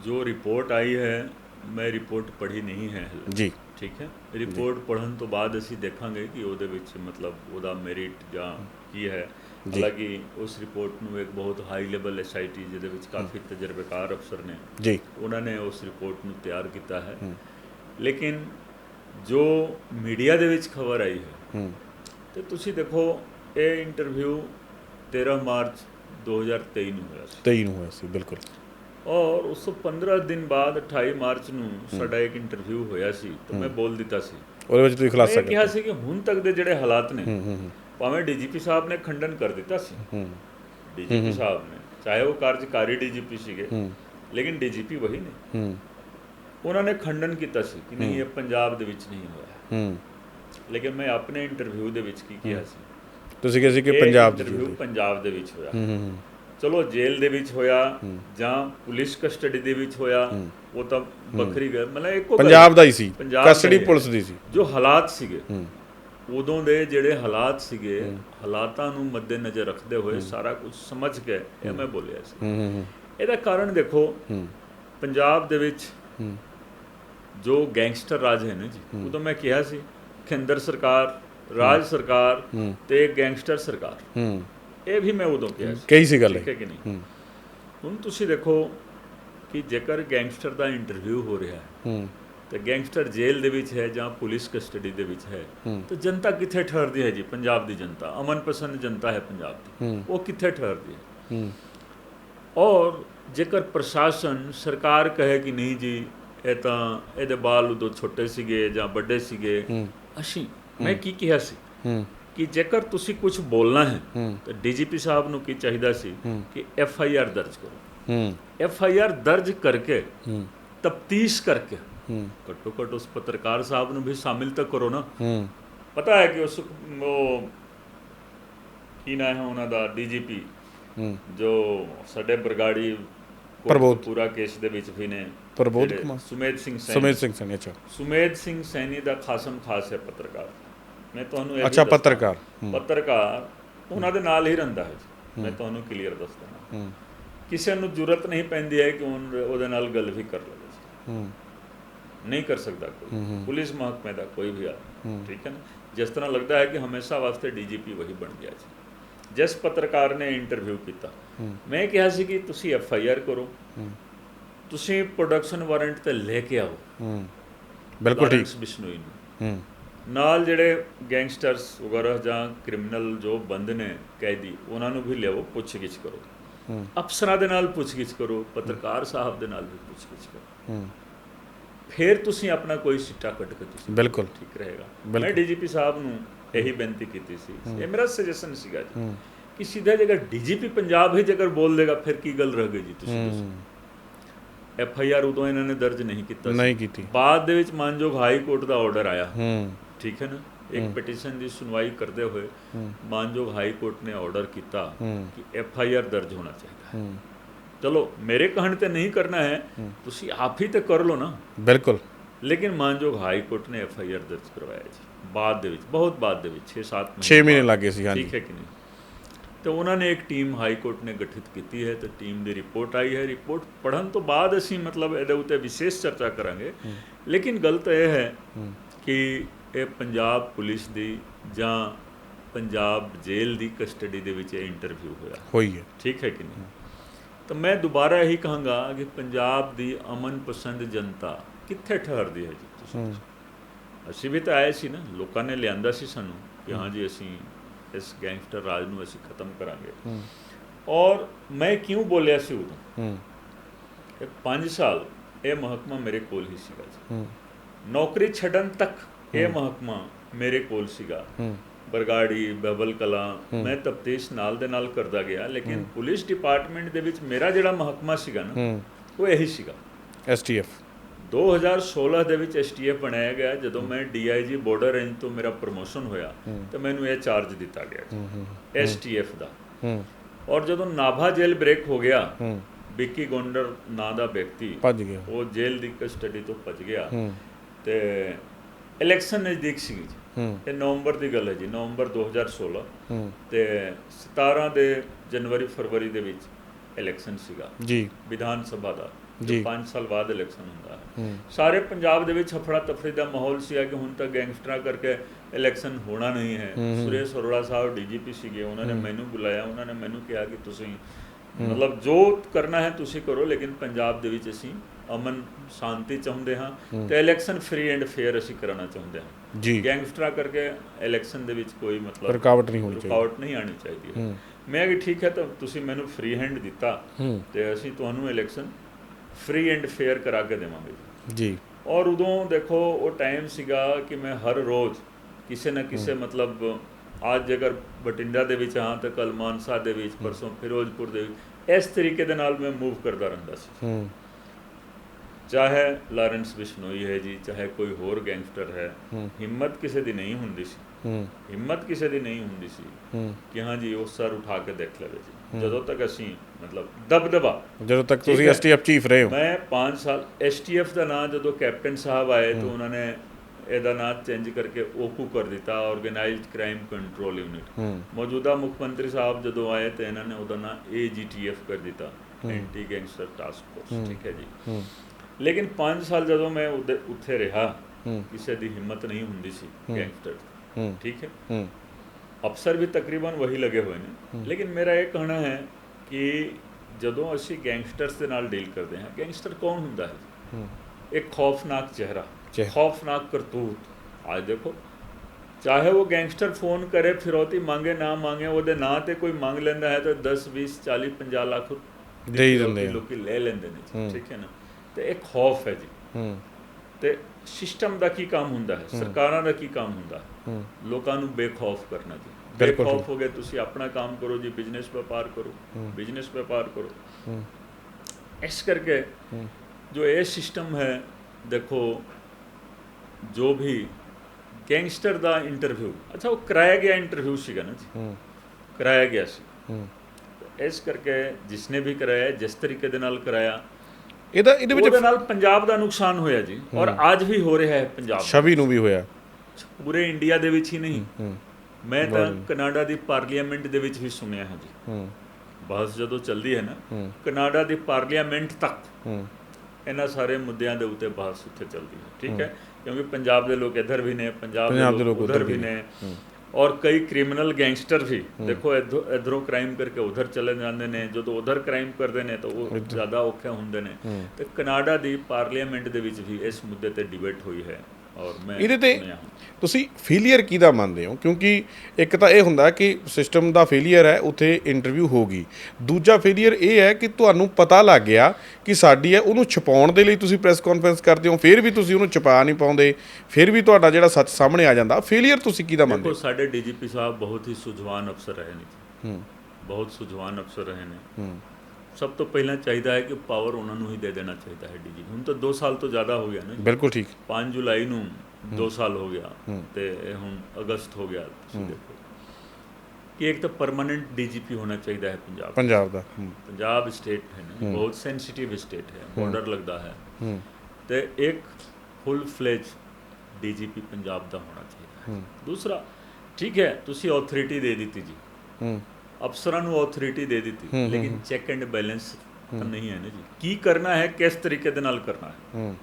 ਜੋ ਰਿਪੋਰਟ ਆਈ ਹੈ ਮੈਂ ਰਿਪੋਰਟ ਪੜ੍ਹੀ ਨਹੀਂ ਹੈ ਜੀ। ਠੀਕ ਹੈ? ਰਿਪੋਰਟ ਪੜ੍ਹਨ ਤੋਂ ਬਾਅਦ ਅਸੀਂ ਦੇਖਾਂਗੇ ਕਿ ਉਹਦੇ ਵਿੱਚ ਮਤਲਬ ਉਹਦਾ ਮੈਰਿਟ ਜਾਂ ਕੀ ਹੈ? ਹਾਲਾਂਕਿ ਉਸ ਰਿਪੋਰਟ ਨੂੰ ਇੱਕ ਬਹੁਤ ਹਾਈ ਲੈਵਲ ਐਸਆਈਟੀ ਜਿਹਦੇ ਵਿੱਚ ਕਾਫੀ ਤਜਰਬੇਕਾਰ ਅਫਸਰ ਨੇ। ਜੀ। ਉਹਨਾਂ ਨੇ ਉਸ ਰਿਪੋਰਟ ਨੂੰ ਤਿਆਰ ਕੀਤਾ ਹੈ। ਲੇਕਿਨ ਜੋ ਮੀਡੀਆ ਦੇ ਵਿੱਚ ਖਬਰ ਆਈ ਹੈ ਤੇ ਤੁਸੀਂ ਦੇਖੋ ਇਹ ਇੰਟਰਵਿਊ 13 ਮਾਰਚ 2023 ਨੂੰ ਹੋਇਆ ਸੀ। 23 ਨੂੰ ਹੋਇਆ ਸੀ ਬਿਲਕੁਲ। ਔਰ ਉਸ ਤੋਂ 15 ਦਿਨ ਬਾਅਦ 28 ਮਾਰਚ ਨੂੰ ਸਾਡਾ ਇੱਕ ਇੰਟਰਵਿਊ ਹੋਇਆ ਸੀ ਤਾਂ ਮੈਂ ਬੋਲ ਦਿੱਤਾ ਸੀ। ਉਹਦੇ ਵਿੱਚ ਤੁਸੀਂ ਖੁਲਾਸਾ ਕੀਤਾ। ਸੀ ਕਿ ਹੁਣ ਤੱਕ ਦੇ ਜਿਹੜੇ ਹਾਲਾਤ ਨੇ ਹੂੰ ਹੂੰ ਹੂੰ, ਭਾਵੇਂ ਡੀਜੀਪੀ ਸਾਹਿਬ ਨੇ ਖੰਡਨ ਕਰ ਦਿੱਤਾ ਸੀ। ਹੂੰ। ਡੀਜੀਪੀ ਸਾਹਿਬ ਨੇ ਚਾਹੇ ਉਹ ਕਾਰਜਕਾਰੀ ਡੀਜੀਪੀ ਸੀਗੇ ਹੂੰ। ਲੇਕਿਨ ਡੀਜੀਪੀ ਵਹੀ ਨੇ। ਹੂੰ। ਉਹਨਾਂ ਨੇ ਖੰਡਨ ਕੀਤਾ ਸੀ ਕਿ ਨਹੀਂ ਇਹ ਪੰਜਾਬ ਦੇ ਵਿੱਚ ਨਹੀਂ ਹੋਇਆ। ਹੂੰ। ਲੇਕਿਨ ਮੈਂ ਆਪਣੇ ਇੰਟਰਵਿਊ ਦੇ ਵਿੱਚ ਕੀ ਕਿਹਾ ਸੀ? ਤੁਸੀਂ ਕਿਹਾ ਸੀ ਕਿ ਪੰਜਾਬ ਦੀ ਇੰਟਰਵਿਊ ਪੰਜਾਬ ਦੇ ਵਿੱਚ ਹੋਇਆ। ਹੂੰ ਚਲੋ ਜੇਲ੍ਹ ਦੇ ਵਿੱਚ ਹੋਇਆ ਜਾਂ ਪੁਲਿਸ ਕਸਟਡੀ ਦੇ ਵਿੱਚ ਹੋਇਆ ਉਹ ਤਾਂ ਵੱਖਰੀ ਗੱਲ ਮਤਲਬ ਇੱਕੋ ਪੰਜਾਬ ਦਾ ਹੀ ਸੀ। ਕਸਟਡੀ। ਪੁਲਿਸ ਦੀ ਸੀ। ਜੋ ਹਾਲਾਤ ਸੀਗੇ। ਹੂੰ। ਉਦੋਂ ਦੇ ਜਿਹੜੇ ਹਾਲਾਤ ਸੀਗੇ ਹਾਲਾਤਾਂ ਨੂੰ ਮੱਦੇਨਜ਼ਰ ਰੱਖਦੇ ਹੋਏ ਸਾਰਾ ਕੁਝ ਸਮਝ ਕੇ ਇਹ ਮੈਂ ਬੋਲਿਆ ਸੀ। ਇਹਦਾ ਕਾਰਨ ਦੇਖੋ ਪੰਜਾਬ ਦੇ ਵਿੱਚ ਜੋ ਗੈਂਗਸਟਰ ਰਾਜ ਹੈ ਨਾ ਜੀ ਉਦੋਂ ਮੈਂ ਕਿਹਾ ਸੀ ਕੇਂਦਰ ਸਰਕਾਰ ਰਾਜ ਸਰਕਾਰ। ਤੇ ਗੈਂਗਸਟਰ ਸਰਕਾਰ। ਇਹ ਵੀ ਮੈਂ ਉਦੋਂ ਕਿਹਾ ਸੀ। ਕਈ ਸੀ ਗੱਲ। ਹੈ ਕਿ ਨਹੀਂ? ਹੁਣ ਤੁਸੀਂ ਦੇਖੋ ਕਿ ਜੇਕਰ ਗੈਂਗਸਟਰ ਦਾ ਇੰਟਰਵਿਊ ਹੋ ਰਿਹਾ ਹੂੰ। ਤੇ ਗੈਂਗਸਟਰ ਜੇਲ੍ਹ ਦੇ ਵਿੱਚ ਹੈ ਜਾਂ ਪੁਲਿਸ ਕਸਟਡੀ ਦੇ ਵਿੱਚ ਹੈ। ਤਾਂ ਜਨਤਾ ਕਿੱਥੇ ਠਹਿਰਦੀ ਹੈ ਜੀ? ਪੰਜਾਬ ਦੀ ਜਨਤਾ ਅਮਨ ਪਸੰਦ ਜਨਤਾ ਹੈ ਪੰਜਾਬ ਦੀ। ਉਹ ਕਿੱਥੇ ਠਹਿਰਦੀ ਹੈ? ਔਰ ਜੇਕਰ ਪ੍ਰਸ਼ਾਸਨ ਸਰਕਾਰ ਕਹੇ ਕਿ ਨਹੀਂ ਜੀ ਇਹ ਤਾਂ ਇਹਦੇ ਬਾਲ ਉਦੋਂ ਛੋਟੇ ਸੀਗੇ ਜਾਂ ਵੱਡੇ ਸੀਗੇ ਅਸੀਂ ਮੈਂ ਕੀ ਕਿਹਾ ਸੀ? ਕਿ ਜੇਕਰ ਤੁਸੀਂ ਕੁਝ ਬੋਲਣਾ ਹੈ। ਤਾਂ ਡੀਜੀਪੀ ਸਾਹਿਬ ਨੂੰ ਕੀ ਚਾਹੀਦਾ ਸੀ? ਕਿ ਐਫ ਆਈ ਆਰ ਦਰਜ ਕਰੋ। ਐਫ ਆਈ ਆਰ ਦਰਜ ਕਰਕੇ ਤਫਤੀਸ਼ ਕਰਕੇ ਘੱਟੋ ਘੱਟ ਉਸ ਪੱਤਰਕਾਰ ਸਾਹਿਬ ਨੂੰ ਵੀ ਸ਼ਾਮਿਲ ਤਾਂ ਕਰੋ ਨਾ। ਹੂੰ। ਪਤਾ ਹੈ ਕਿ ਉਸ ਉਹ ਕੀ ਨਾਂ ਹੈ ਉਹਨਾਂ ਦਾ ਡੀਜੀਪੀ ਹੂੰ। ਜੋ ਸਾਡੇ ਬਰਗਾੜੀ ਪ੍ਰਬੋਧ। ਪੂਰਾ ਕੇਸ ਦੇ ਵਿੱਚ ਵੀ ਨੇ। ਪ੍ਰਬੋਧ ਕੁਮਾਰ। ਸੁਮੇਧ ਸਿੰਘ ਸੈਣੀ। ਸੁਮੇਧ ਸਿੰਘ ਸਨੀ ਅੱਛਾ। ਸੁਮੇਧ ਸਿੰਘ ਸੈਣੀ ਦਾ ਖਾਸਮ ਖਾਸ ਹੈ ਪੱਤਰਕਾਰ। ਮੈਂ ਤੁਹਾਨੂੰ ਅੱਛਾ। ਪੱਤਰਕਾਰ। ਪੱਤਰਕਾਰ ਉਹਨਾਂ ਦੇ ਨਾਲ ਹੀ ਰਹਿੰਦਾ ਹੈ। ਮੈਂ ਤੁਹਾਨੂੰ ਕਲੀਅਰ ਦੱਸ ਹੂੰ। ਕਿਸੇ ਨੂੰ ਜ਼ਰੂਰਤ ਨਹੀਂ ਪੈਂਦੀ ਹੈ ਕਿ ਉਹ- ਉਹਦੇ ਨਾਲ ਗੱਲ ਵੀ ਕਰ ਲਵੇ। ਹੂੰ। ਨਹੀਂ ਕਰ ਸਕਦਾ ਕੋਈ। ਪੁਲਿਸ ਮਹਿਕਮੇ ਦਾ ਕੋਈ ਵੀ ਆਦਮੀ। ਠੀਕ ਹੈ ਨਾ? ਜਿਸ ਤਰ੍ਹਾਂ ਲੱਗਦਾ ਹੈ ਕਿ ਹਮੇਸ਼ਾ ਵਾਸਤੇ ਡੀਜੀਪੀ ਵਹੀ ਬਣ ਗਿਆ ਜੀ। ਜਿਸ ਪੱਤਰਕਾਰ ਨੇ ਇੰਟਰਵਿਊ ਕੀਤਾ ਮੈਂ ਕਿਹਾ ਸੀ ਕਿ ਤੁਸੀਂ ਐਫ ਆਈ ਆਰ ਕਰੋ। ਤੁਸੀਂ ਪ੍ਰੋਡਕਸ਼ਨ ਵਾਰੰਟ ਤੇ ਲੈ ਕੇ ਆਓ। ਬਿਲਕੁਲ ਠੀਕ। ਬਿਸ਼ਨੋਈ ਨੂੰ। ਨਾਲ ਜਿਹੜੇ ਗੈਂਗਸਟਰਸ ਵਗੈਰਾ ਜਾਂ ਕ੍ਰਿਮੀਨਲ ਜੋ ਬੰਦ ਨੇ ਕੈਦੀ ਉਹਨਾਂ ਨੂੰ ਵੀ ਲਿਆਓ ਪੁੱਛਗਿੱਛ ਕਰੋ। ਅਫਸਰਾਂ ਦੇ ਨਾਲ ਪੁੱਛਗਿੱਛ ਕਰੋ ਪੱਤਰਕਾਰ ਸਾਹਿਬ ਦੇ ਨਾਲ ਵੀ ਪੁੱਛਗਿੱਛ ਕਰੋ। ਫਿਰ ਤੁਸੀਂ ਆਪਣਾ ਕੋਈ ਸਿੱਟਾ ਕੱਢ ਕੇ ਤੁਸੀਂ ਬਿਲਕੁਲ। ਠੀਕ ਰਹੇਗਾ। ਮੈਂ ਡੀਜੀਪੀ ਸਾਹਿਬ ਨੂੰ ਇਹੀ ਬੇਨਤੀ ਕੀਤੀ ਸੀ। ਇਹ ਮੇਰਾ ਸੁਜੈਸ਼ਨ ਸੀਗਾ ਜੀ। ਕਿ ਸਿੱਧਾ ਜੇਕਰ ਡੀਜੀਪੀ ਪੰਜਾਬ ਹੀ ਜੇਕਰ ਬੋਲ ਦੇਗਾ ਫਿਰ ਕੀ ਗੱਲ ਰਹਿ ਗਈ ਜੀ ਤੁਸੀਂ ਐਫ ਆਈ ਆਰ ਉਦੋਂ ਇਹਨਾਂ ਨੇ ਦਰਜ ਨਹੀਂ ਕੀਤਾ ਨਹੀਂ ਕੀਤੀ। ਬਾਅਦ ਦੇ ਵਿੱਚ ਮਾਨਯੋਗ ਹਾਈ ਕੋਰਟ ਦਾ ਆਰਡਰ ਆਇਆ। ਹੂੰ। ਠੀਕ ਹੈ ਨਾ? ਇੱਕ ਪਟੀਸ਼ਨ ਦੀ ਸੁਣਵਾਈ ਕਰਦੇ ਹੋਏ ਮਾਨਯੋਗ ਹਾਈ ਕੋਰਟ ਨੇ ਆਰਡਰ ਕੀਤਾ ਕਿ ਐਫ ਆਈ ਆਰ ਦਰਜ ਹੋਣਾ ਚਾਹੀਦਾ। ਹੂੰ। ਚਲੋ ਮੇਰੇ ਕਹਿਣ ਤੇ ਨਹੀਂ ਕਰਨਾ ਹੈ ਤੁਸੀਂ ਆਪ ਹੀ ਤੇ ਕਰ ਲਓ ਨਾ। ਬਿਲਕੁਲ। ਲੇਕਿਨ ਮਾਨਯੋਗ ਹਾਈ ਕੋਰਟ ਨੇ ਐਫ ਆਈ ਆਰ ਦਰਜ ਕਰਵਾਇਆ ਜੀ। ਬਾਅਦ ਦੇ ਵਿੱਚ ਬਹੁਤ ਬਾਅਦ ਦੇ ਵਿੱਚ 6-7 6 ਮਹੀਨੇ ਲੱਗੇ ਸੀ ਹਾਂਜੀ। ਠੀਕ ਹੈ ਕਿ ਨਹੀਂ? ਤੇ ਉਹਨਾਂ ਨੇ ਇੱਕ ਟੀਮ ਹਾਈ ਕੋਰਟ ਨੇ ਗਠਿਤ ਕੀਤੀ ਹੈ ਤੇ ਟੀਮ ਦੀ ਰਿਪੋਰਟ ਆਈ ਹੈ। ਰਿਪੋਰਟ ਪੜਨ ਤੋਂ ਬਾਅਦ ਅਸੀਂ ਮਤਲਬ ਇਹਦੇ ਉੱਤੇ ਵਿਸ਼ੇਸ਼ ਚਰਚਾ ਕਰਾਂਗੇ। ਲੇਕਿਨ ਗਲਤ ਇਹ ਹੈ ਕਿ ਇਹ ਪੰਜਾਬ ਪੁਲਿਸ ਦੀ ਜਾਂ ਪੰਜਾਬ ਜੇਲ੍ਹ ਦੀ ਕਸਟਡੀ ਦੇ ਵਿੱਚ ਇਹ ਇੰਟਰਵਿਊ ਹੋਇਆ। ਹੋਈ ਹੈ। ਠੀਕ ਹੈ ਕਿ ਨਹੀਂ? ਤਾਂ ਮੈਂ ਦੁਬਾਰਾ ਇਹੀ ਕਹਾਂਗਾ ਕਿ ਪੰਜਾਬ ਦੀ ਅਮਨ ਪਸੰਦ ਜਨਤਾ ਕਿੱਥੇ ਠਹਿਰਦੀ ਹੈ ਜੀ ਅਸੀਂ ਵੀ ਤਾਂ ਆਏ ਸੀ ਨਾ ਲੋਕਾਂ ਨੇ ਲਿਆਂਦਾ ਸੀ ਸਾਨੂੰ ਕਿ ਹਾਂ ਜੀ ਅਸੀਂ ਇਸ ਗੈਂਗਸਟਰ ਰਾਜ ਨੂੰ ਅਸੀਂ ਖਤਮ ਕਰਾਂਗੇ। ਔਰ ਮੈਂ ਕਿਉਂ ਬੋਲਿਆ ਸੀ ਉਦੋਂ? ਇਹ 5 ਸਾਲ ਇਹ ਮਹਕਮਾ ਮੇਰੇ ਕੋਲ ਹੀ ਸੀਗਾ ਜੀ। ਨੌਕਰੀ ਛੱਡਣ ਤੱਕ ਇਹ ਮਹਕਮਾ ਮੇਰੇ ਕੋਲ ਸੀਗਾ। ਬਰਗਾੜੀ ਬਬਲ ਕਲਾ ਮੈਂ ਤਫਤੀਸ਼ ਨਾਲ ਦੇ ਨਾਲ ਕਰਦਾ ਗਿਆ ਲੇਕਿਨ ਪੁਲਿਸ ਡਿਪਾਰਟਮੈਂਟ ਦੇ ਵਿੱਚ ਮੇਰਾ ਜਿਹੜਾ ਮਹਕਮਾ ਸੀਗਾ ਨਾ ਉਹ ਇਹੀ ਸੀਗਾ। ਐਸਟੀਐਫ 2016 ਦੇ ਵਿੱਚ ਐਸਟੀਐਫ ਬਣਾਇਆ ਗਿਆ ਜਦੋਂ ਮੈਂ ਡੀਆਈਜੀ ਬਾਰਡਰ ਰੇਂਜ ਤੋਂ ਮੇਰਾ ਪ੍ਰਮੋਸ਼ਨ ਹੋਇਆ ਤੇ ਮੈਨੂੰ ਇਹ ਚਾਰਜ ਦਿੱਤਾ ਗਿਆ ਐਸਟੀਐਫ ਦਾ। ਔਰ ਜਦੋਂ ਨਾਭਾ ਜੇਲ੍ਹ ਬ੍ਰੇਕ ਹੋ ਗਿਆ ਵਿੱਕੀ ਗੋਂਡਰ ਨਾਂ ਦਾ ਵਿਅਕਤੀ ਭੱਜ ਗਿਆ। ਉਹ ਜੇਲ੍ਹ ਦੀ ਕਸਟਡੀ ਤੋਂ ਭੱਜ ਗਿਆ। ਤੇ ਇਲੈਕਸ਼ਨ ਨਜ਼ਦੀਕ ਸੀਗੀ ਜੀ। ਇਹ ਨਵੰਬਰ ਦੀ ਗੱਲ ਹੈ ਜੀ ਨਵੰਬਰ 2016 ਹੂੰ। ਤੇ 17 ਦੇ ਜਨਵਰੀ ਫਰਵਰੀ ਦੇ ਵਿੱਚ ਇਲੈਕਸ਼ਨ ਸੀਗਾ। ਜੀ। ਵਿਧਾਨ ਸਭਾ ਦਾ ਜੀ। 5 ਸਾਲ ਬਾਅਦ ਇਲੈਕਸ਼ਨ ਹੁੰਦਾ ਹੈ। ਹੂੰ। ਸਾਰੇ ਪੰਜਾਬ ਦੇ ਵਿੱਚ ਹਫੜਾ ਤਫੜੀ ਦਾ ਮਾਹੌਲ ਸੀ ਕਿ ਹੁਣ ਤੱਕ ਗੈਂਗਸਟਰਾਂ ਕਰਕੇ ਇਲੈਕਸ਼ਨ ਹੋਣਾ ਨਹੀਂ ਹੈ। ਸੁਰੇਸ਼ ਅਰੋੜਾ ਸਾਹਿਬ ਡੀਜੀਪੀ ਸੀਗੇ ਉਹਨਾਂ ਨੇ ਮੈਨੂੰ ਬੁਲਾਇਆ ਉਹਨਾਂ ਨੇ ਮੈਨੂੰ ਕਿਹਾ ਕਿ ਤੁਸੀਂ ਮਤਲਬ ਜੋ ਕਰਨਾ ਹੈ ਤੁਸੀਂ ਕਰੋ ਲੇਕਿਨ ਪੰਜਾਬ ਦੇ ਵਿੱਚ ਅਸੀਂ ਅਮਨ ਸ਼ਾਂਤੀ ਚਾਹੁੰਦੇ ਹਾਂ ਤੇ ਇਲੈਕਸ਼ਨ ਫ੍ਰੀ ਐਂਡ ਫੇਅਰ ਅਸੀਂ ਕਰਾਉਣਾ ਚਾਹੁੰਦੇ ਹਾਂ। ਜੀ। ਗੈਂਗਸਟਰਾਂ ਕਰਕੇ ਇਲੈਕਸ਼ਨ ਦੇ ਵਿੱਚ ਕੋਈ ਮਤਲਬ ਰੁਕਾਵਟ ਨਹੀਂ ਹੋਣੀ ਚਾਹੀਦੀ। ਰੁਕਾਵਟ ਨਹੀਂ ਆਣੀ ਚਾਹੀਦੀ। ਹੈ। ਮੈਂ ਕਿ ਠੀਕ ਹੈ ਤਾਂ ਤੁਸੀਂ ਮੈਨੂੰ ਫ੍ਰੀ ਹੈਂਡ ਦਿੱਤਾ। ਤੇ ਅਸੀਂ ਤੁਹਾਨੂੰ ਇਲੈਕਸ਼ਨ ਫ੍ਰੀ ਐਂਡ ਫੇਅਰ ਕਰਾ ਕੇ ਦੇਵਾਂਗੇ। ਜੀ। ਔਰ ਉਦੋਂ ਦੇਖੋ ਉਹ ਟਾਈਮ ਸੀਗਾ ਕਿ ਮੈਂ ਹਰ ਰੋਜ਼ ਕਿਸੇ ਨਾ ਕਿਸੇ ਮਤਲਬ ਅੱਜ ਜੇਕਰ ਬਟਿੰਡਾ ਦੇ ਵਿੱਚ ਹਾਂ ਤਾਂ ਕੱਲ ਮਾਨਸਾ ਦੇ ਵਿੱਚ ਪਰਸੋਂ ਫਿਰੋਜ਼ਪੁਰ ਦੇ ਵਿੱਚ ਇਸ ਤਰੀਕੇ ਦੇ ਨਾਲ ਮੈਂ ਮੂਵ ਕਰਦਾ ਰਹਿੰਦਾ ਸੀ। ਹੂੰ। ਚਾਹੇ ਲਾਰੈਂਸ ਬਿਸ਼ਨੋਈ ਹੈ ਜੀ ਚਾਹੇ ਕੋਈ ਹੋਰ ਗੈਂਗਸਟਰ ਹੈ ਹਿੰਮਤ ਕਿਸੇ ਦੀ ਨਹੀਂ ਹੁੰਦੀ ਸੀ। ਹਿੰਮਤ ਕਿਸੇ ਦੀ ਨਹੀਂ ਹੁੰਦੀ ਸੀ ਕਿ ਹਾਂ ਜੀ ਉਹ ਸਰ ਉਠਾ ਕੇ ਦੇਖ ਲਵੇ ਜੀ। ਜਦੋਂ ਤੱਕ ਅਸੀਂ ਮਤਲਬ ਦਬਦਬਾ ਜਦੋਂ ਤੱਕ ਤੁਸੀਂ। ਐਸਟੀਐਫ ਚੀਫ ਰਹੇ ਹੋ। ਮੈਂ 5 ਸਾਲ ਐਸਟੀਐਫ ਦਾ ਨਾਮ ਜਦੋਂ ਕੈਪਟਨ ਸਾਹਿਬ ਆਏ ਤਾਂ ਉਹਨਾਂ ਨੇ ਇਹਦਾ ਨਾਮ ਚੇਂਜ ਕਰਕੇ ਓਕੂ ਕਰ ਦਿੱਤਾ ਆਰਗੇਨਾਈਜ਼ਡ ਕ੍ਰਾਈਮ ਕੰਟਰੋਲ ਯੂਨਿਟ। ਮੌਜੂਦਾ ਮੁੱਖ ਮੰਤਰੀ ਸਾਹਿਬ ਜਦੋਂ ਆਏ ਤੇ ਇਹਨਾਂ ਨੇ ਉਹਦਾ ਨਾਮ ਏਜੀਟੀਐਫ ਕਰ ਦਿੱਤਾ ਐਂਟੀ ਗੈਂਗਸਟਰ ਟਾਸਕ ਫੋਰਸ ਠੀਕ ਹੈ ਜੀ। ਲੇਕਿਨ 5 ਸਾਲ ਜਦੋਂ ਮੈਂ ਉੱਥੇ ਰਿਹਾ ਕਿਸੇ ਦੀ ਹਿੰਮਤ ਨਹੀਂ ਹੁੰਦੀ ਸੀ ਗੈਂਗਸਟਰ ਠੀਕ ਹੈ? ਅਫਸਰ ਵੀ ਤਕਰੀਬਨ ਵਹੀ ਲੱਗੇ ਹੋਏ ਨੇ। ਲੇਕਿਨ ਮੇਰਾ ਇਹ ਕਹਿਣਾ ਹੈ ਕਿ ਜਦੋਂ ਅਸੀਂ ਗੈਂਗਸਟਰਸ ਦੇ ਨਾਲ ਡੀਲ ਕਰਦੇ ਹਾਂ ਗੈਂਗਸਟਰ ਕੌਣ ਹੁੰਦਾ ਹੈ? ਇੱਕ ਖੌਫਨਾਕ ਚਿਹਰਾ। ਖੌਫਨਾਕ ਕਰਤੂਤ। ਅੱਜ ਦੇਖੋ ਚਾਹੇ ਉਹ ਗੈਂਗਸਟਰ ਫੋਨ ਕਰੇ ਫਿਰੌਤੀ ਮੰਗੇ ਨਾ ਮੰਗੇ ਉਹਦੇ ਨਾਂ ਤੇ ਕੋਈ ਮੰਗ ਲੈਂਦਾ ਹੈ ਤਾਂ 10 20 40 50 ਲੱਖ ਦੀ ਹੀ ਦਿੰਦੇ। ਲੋਕੀ ਲੈ ਲੈਂਦੇ ਨੇ। ਠੀਕ ਹੈ ਨਾ? ਤੇ ਇੱਕ ਖੌਫ ਹੈ ਜੀ। ਹੂੰ। ਤੇ ਸਿਸਟਮ ਦਾ ਕੀ ਕੰਮ ਹੁੰਦਾ ਹੈ? ਸਰਕਾਰਾਂ ਦਾ ਕੀ ਕੰਮ ਹੁੰਦਾ ਹੈ? ਲੋਕਾਂ ਨੂੰ ਬੇਖੌਫ ਕਰਨਾ ਜੀ। ਬੇਖੌਫ ਹੋ ਗਏ ਤੁਸੀਂ ਆਪਣਾ ਕੰਮ ਕਰੋ ਜੀ ਬਿਜ਼ਨਸ ਵਪਾਰ ਕਰੋ। ਬਿਜ਼ਨਸ ਵਪਾਰ ਕਰੋ। ਇਸ ਕਰਕੇ ਜੋ ਇਹ ਸਿਸਟਮ ਹੈ ਦੇਖੋ ਜੋ ਵੀ ਗੈਂਗਸਟਰ ਦਾ ਇੰਟਰਵਿਊ ਅੱਛਾ ਉਹ ਕਰਾਇਆ ਗਿਆ ਇੰਟਰਵਿਊ ਸੀਗਾ ਨਾ ਜੀ। ਕਰਾਇਆ ਗਿਆ ਸੀ। ਇਸ ਕਰਕੇ ਜਿਸਨੇ ਵੀ ਕਰਾਇਆ ਜਿਸ ਤਰੀਕੇ ਦੇ ਨਾਲ ਕਰਾਇਆ ਇਹਦਾ ਇਹਦੇ ਵਿੱਚ ਉਹਦੇ ਨਾਲ ਪੰਜਾਬ ਦਾ ਨੁਕਸਾਨ ਹੋਇਆ ਜੀ ਔਰ ਅੱਜ ਵੀ ਹੋ ਰਿਹਾ ਹੈ ਪੰਜਾਬ ਛਵੀ ਨੂੰ ਵੀ ਹੋਇਆ। ਪੂਰੇ ਇੰਡੀਆ ਦੇ ਵਿੱਚ ਹੀ ਨਹੀਂ। ਮੈਂ ਤਾਂ ਕਨਾਡਾ ਦੀ ਪਾਰਲੀਮੈਂਟ ਦੇ ਵਿੱਚ ਵੀ ਸੁਣਿਆ ਹੈ ਜੀ। ਬਸ ਜਦੋਂ ਚੱਲਦੀ ਹੈ ਨਾ ਕਨਾਡਾ ਦੀ ਪਾਰਲੀਮੈਂਟ ਤੱਕ ਇਹਨਾਂ ਸਾਰੇ ਮੁੱਦਿਆਂ ਦੇ ਉੱਤੇ ਬਹਿਸ ਉੱਥੇ ਚੱਲਦੀ ਹੈ ਠੀਕ ਹੈ। ਕਿਉਂਕਿ ਪੰਜਾਬ ਦੇ ਲੋਕ ਇੱਧਰ ਵੀ ਨੇ ਪੰਜਾਬ ਦੇ ਲੋਕ ਉਧਰ ਵੀ ਨੇ। ਔਰ ਕਈ ਕ੍ਰਿਮੀਨਲ ਗੈਂਗਸਟਰ ਵੀ ਦੇਖੋ ਇੱਧਰੋਂ ਇੱਧਰੋਂ ਕ੍ਰਾਈਮ ਕਰਕੇ ਉਧਰ ਚਲੇ ਜਾਂਦੇ ਨੇ ਜਦੋਂ ਉਧਰ ਕ੍ਰਾਈਮ ਕਰਦੇ ਨੇ ਤਾਂ ਉਹ ਜ਼ਿਆਦਾ ਔਖੇ ਹੁੰਦੇ ਨੇ। ਤੇ ਕਨਾਡਾ ਦੀ ਪਾਰਲੀਮੈਂਟ ਦੇ ਵਿੱਚ ਵੀ ਇਸ ਮੁੱਦੇ ਤੇ ਡਿਬੇਟ ਹੋਈ ਹੈ। ਔਰ ਮੈਂ ਇਹਦੇ ਤੇ। ਤੁਸੀਂ ਫੇਲੀਅਰ ਕਿਹਦਾ ਮੰਨਦੇ ਹੋ? ਕਿਉਂਕਿ ਇੱਕ ਤਾਂ ਇਹ ਹੁੰਦਾ ਕਿ ਸਿਸਟਮ ਦਾ ਫੇਲੀਅਰ ਹੈ ਉੱਥੇ ਇੰਟਰਵਿਊ ਹੋ ਗਈ। ਦੂਜਾ ਫੇਲੀਅਰ ਇਹ ਹੈ ਕਿ ਤੁਹਾਨੂੰ ਪਤਾ ਲੱਗ ਗਿਆ ਕਿ ਸਾਡੀ ਹੈ ਉਹਨੂੰ ਛੁਪਾਉਣ ਦੇ ਲਈ ਤੁਸੀਂ ਪ੍ਰੈਸ ਕਾਨਫਰੰਸ ਕਰਦੇ ਹੋ ਫਿਰ ਵੀ ਤੁਸੀਂ ਉਹਨੂੰ ਛੁਪਾ ਨਹੀਂ ਪਾਉਂਦੇ ਫਿਰ ਵੀ ਤੁਹਾਡਾ ਜਿਹੜਾ ਸੱਚ ਸਾਹਮਣੇ ਆ ਜਾਂਦਾ। ਫੇਲੀਅਰ ਤੁਸੀਂ ਕਿਹਦਾ ਮੰਨਦੇ ਦੇਖੋ ਸਾਡੇ ਡੀਜੀਪੀ ਸਾਹਿਬ ਬਹੁਤ ਹੀ ਸੁਝਵਾਨ ਅਫਸਰ ਰਹੇ ਨੇ। ਹੂੰ। ਬਹੁਤ ਸੁਝਵਾਨ ਅਫਸਰ ਰਹੇ ਨੇ। ਹੂੰ। ਸਭ ਤੋਂ ਪਹਿਲਾਂ ਚਾਹੀਦਾ ਹੈ ਕਿ ਪਾਵਰ ਉਹਨਾਂ ਨੂੰ ਹੀ ਦੇ ਦੇਣਾ ਚਾਹੀਦਾ ਹੈ ਡੀਜੀ ਹੁਣ ਤਾਂ 2 ਸਾਲ ਤੋਂ ਜ਼ਿਆਦਾ ਹੋ ਗਿਆ ਨਾ। ਬਿਲਕੁਲ ਠੀਕ। 5 ਜੁਲਾਈ ਨੂੰ 2 ਸਾਲ ਹੋ ਗਿਆ ਤੇ ਹੁਣ ਅਗਸਤ ਹੋ ਗਿਆ ਤੁਸੀਂ ਦੇਖੋ। ਕਿ ਇੱਕ ਤਾਂ ਪਰਮਨੈਂਟ ਡੀਜੀਪੀ ਹੋਣਾ ਚਾਹੀਦਾ ਹੈ ਪੰਜਾਬ ਪੰਜਾਬ ਦਾ ਪੰਜਾਬ ਸਟੇਟ ਹੈ ਨਾ ਬਹੁਤ ਸੈਂਸਿਟਿਵ ਸਟੇਟ ਹੈ। ਬਾਰਡਰ ਲੱਗਦਾ ਹੂੰ। ਤੇ ਇੱਕ ਫੁੱਲ ਫਲੇਜ ਡੀਜੀਪੀ ਪੰਜਾਬ ਦਾ ਹੋਣਾ ਚਾਹੀਦਾ ਹੈ। ਦੂਸਰਾ ਠੀਕ ਹੈ ਤੁਸੀਂ ਅਥਾਰਟੀ ਦੇ ਦਿੱਤੀ ਜੀ। ਹੂੰ। ਅਫਸਰਾਂ ਨੂੰ ਅਥਾਰਟੀ ਦੇ ਦਿੱਤੀ। ਲੇਕਿਨ ਚੈੱਕ ਐਂਡ ਬੈਲੈਂਸ ਨਹੀਂ ਹੈ ਨਾ ਜੀ। ਕੀ ਕਰਨਾ ਹੈ ਕਿਸ ਤਰੀਕੇ ਦੇ ਨਾਲ ਕਰਨਾ ਹੈ?